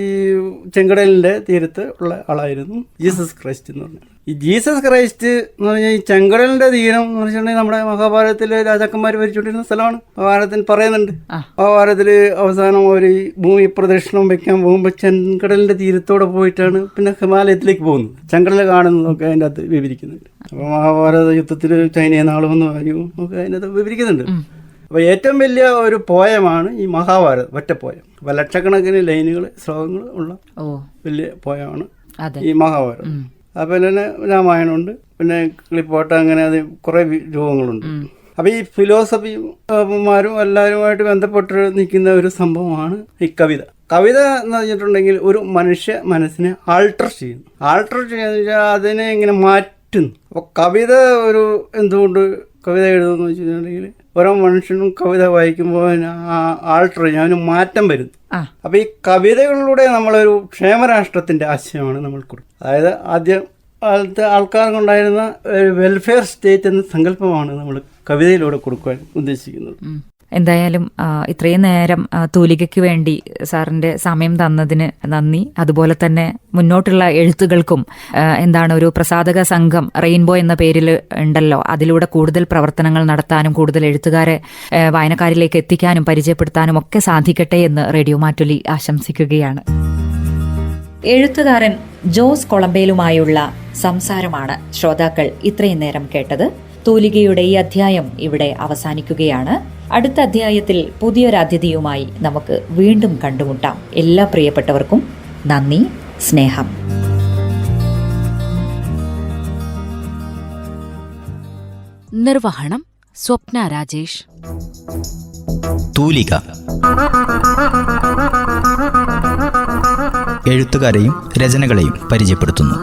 D: ചെങ്കടലിന്റെ തീരത്ത് ഉള്ള ആളായിരുന്നു ജീസസ് ക്രൈസ്റ്റ് എന്ന് പറഞ്ഞത് ഈ ജീസസ് ക്രൈസ്റ്റ് എന്ന് പറഞ്ഞാൽ ഈ ചെങ്കടലിന്റെ തീരം എന്ന് വെച്ചിട്ടുണ്ടെങ്കിൽ നമ്മുടെ മഹാഭാരതത്തിലെ രാജാക്കന്മാർ ഭരിച്ചുകൊണ്ടിരുന്ന സ്ഥലമാണ്. മഹാഭാരതത്തിൽ പറയുന്നുണ്ട്. മഹാഭാരതത്തിൽ അവസാനം ഒരു ഭൂമി പ്രദക്ഷിണം വെക്കാൻ പോകുമ്പോൾ ചെങ്കടലിന്റെ തീരത്തോടെ പോയിട്ടാണ് പിന്നെ ഹിമാലയത്തിലേക്ക് പോകുന്നത്. ചെങ്കടൽ കാണുന്നതൊക്കെ അതിന്റെ അകത്ത് വിവരിക്കുന്നുണ്ട്. അപ്പോൾ മഹാഭാരത യുദ്ധത്തിൽ ചൈനയെ നാളെ വന്ന കാര്യവും ഒക്കെ അതിന്റെ അകത്ത് വിവരിക്കുന്നുണ്ട്. അപ്പോൾ ഏറ്റവും വലിയ ഒരു പോയമാണ് ഈ മഹാഭാരതം ഒറ്റ പോയം. അപ്പോൾ ലക്ഷക്കണക്കിന് ലൈനുകൾ ശ്ലോകങ്ങൾ ഉള്ള വലിയ പോയമാണ് ഈ മഹാഭാരതം. അപ്പോൾ തന്നെ രാമായണമുണ്ട് പിന്നെ കിളിപ്പോട്ട അങ്ങനെ അത് കുറേ രൂപങ്ങളുണ്ട് അപ്പോൾ ഈ ഫിലോസഫിമാരും എല്ലാവരുമായിട്ട് ബന്ധപ്പെട്ട് നിൽക്കുന്ന ഒരു സംഭവമാണ് ഈ കവിത. കവിത എന്ന് പറഞ്ഞിട്ടുണ്ടെങ്കിൽ ഒരു മനുഷ്യ മനസ്സിനെ ആൾട്ടർ ചെയ്യുന്നു. ആൾട്ടർ ചെയ്യുന്ന വെച്ചാൽ അതിനെ ഇങ്ങനെ മാറ്റുന്നു. അപ്പോൾ കവിത ഒരു എന്തുകൊണ്ട് കവിത എഴുതുമെന്ന് വെച്ചിട്ടുണ്ടെങ്കിൽ ഓരോ മനുഷ്യനും കവിത വായിക്കുമ്പോൾ ആൾട്ടർ അതിന് മാറ്റം വരുന്നു.
B: അപ്പൊ
D: അപ്പോൾ ഈ കവിതകളിലൂടെ നമ്മളൊരു ക്ഷേമരാഷ്ട്രത്തിന്റെ ആശയമാണ് നമ്മൾ കൊടുക്കുന്നത്. അതായത് ആദ്യം കാലത്ത് ആൾക്കാർക്കുണ്ടായിരുന്ന ഒരു വെൽഫെയർ സ്റ്റേറ്റ് എന്ന സങ്കല്പമാണ് നമ്മൾ കവിതയിലൂടെ കൊടുക്കുവാൻ ഉദ്ദേശിക്കുന്നത്.
B: എന്തായാലും ഇത്രയും നേരം തൂലികയ്ക്ക് വേണ്ടി സാറിന്റെ സമയം തന്നതിന് നന്ദി. അതുപോലെ തന്നെ മുന്നോട്ടുള്ള എഴുത്തുകൾക്കും എന്താണ് ഒരു പ്രസാധക സംഘം റെയിൻബോ എന്ന പേരിൽ ഉണ്ടല്ലോ. അതിലൂടെ കൂടുതൽ പ്രവർത്തനങ്ങൾ നടത്താനും കൂടുതൽ എഴുത്തുകാരെ വായനക്കാരിലേക്ക് എത്തിക്കാനും പരിചയപ്പെടുത്താനും ഒക്കെ സാധിക്കട്ടെ എന്ന് റേഡിയോ മാറ്റുലി ആശംസിക്കുകയാണ്. എഴുത്തുകാരൻ ജോസ് കൊളമ്പേലുമായുള്ള സംസാരമാണ് ശ്രോതാക്കൾ ഇത്രയും നേരം കേട്ടത്. തൂലികയുടെ ഈ അധ്യായം ഇവിടെ അവസാനിക്കുകയാണ്. അടുത്ത അധ്യായത്തിൽ പുതിയൊരു അതിഥിയുമായി നമുക്ക് വീണ്ടും കണ്ടുമുട്ടാം. എല്ലാ പ്രിയപ്പെട്ടവർക്കും നന്ദി സ്നേഹം.
E: നിർവഹണം സ്വപ്ന രാജേഷ്.
A: തൂലിക. എഴുത്തുകാരെയും രചനകളെയും പരിചയപ്പെടുത്തുന്നു.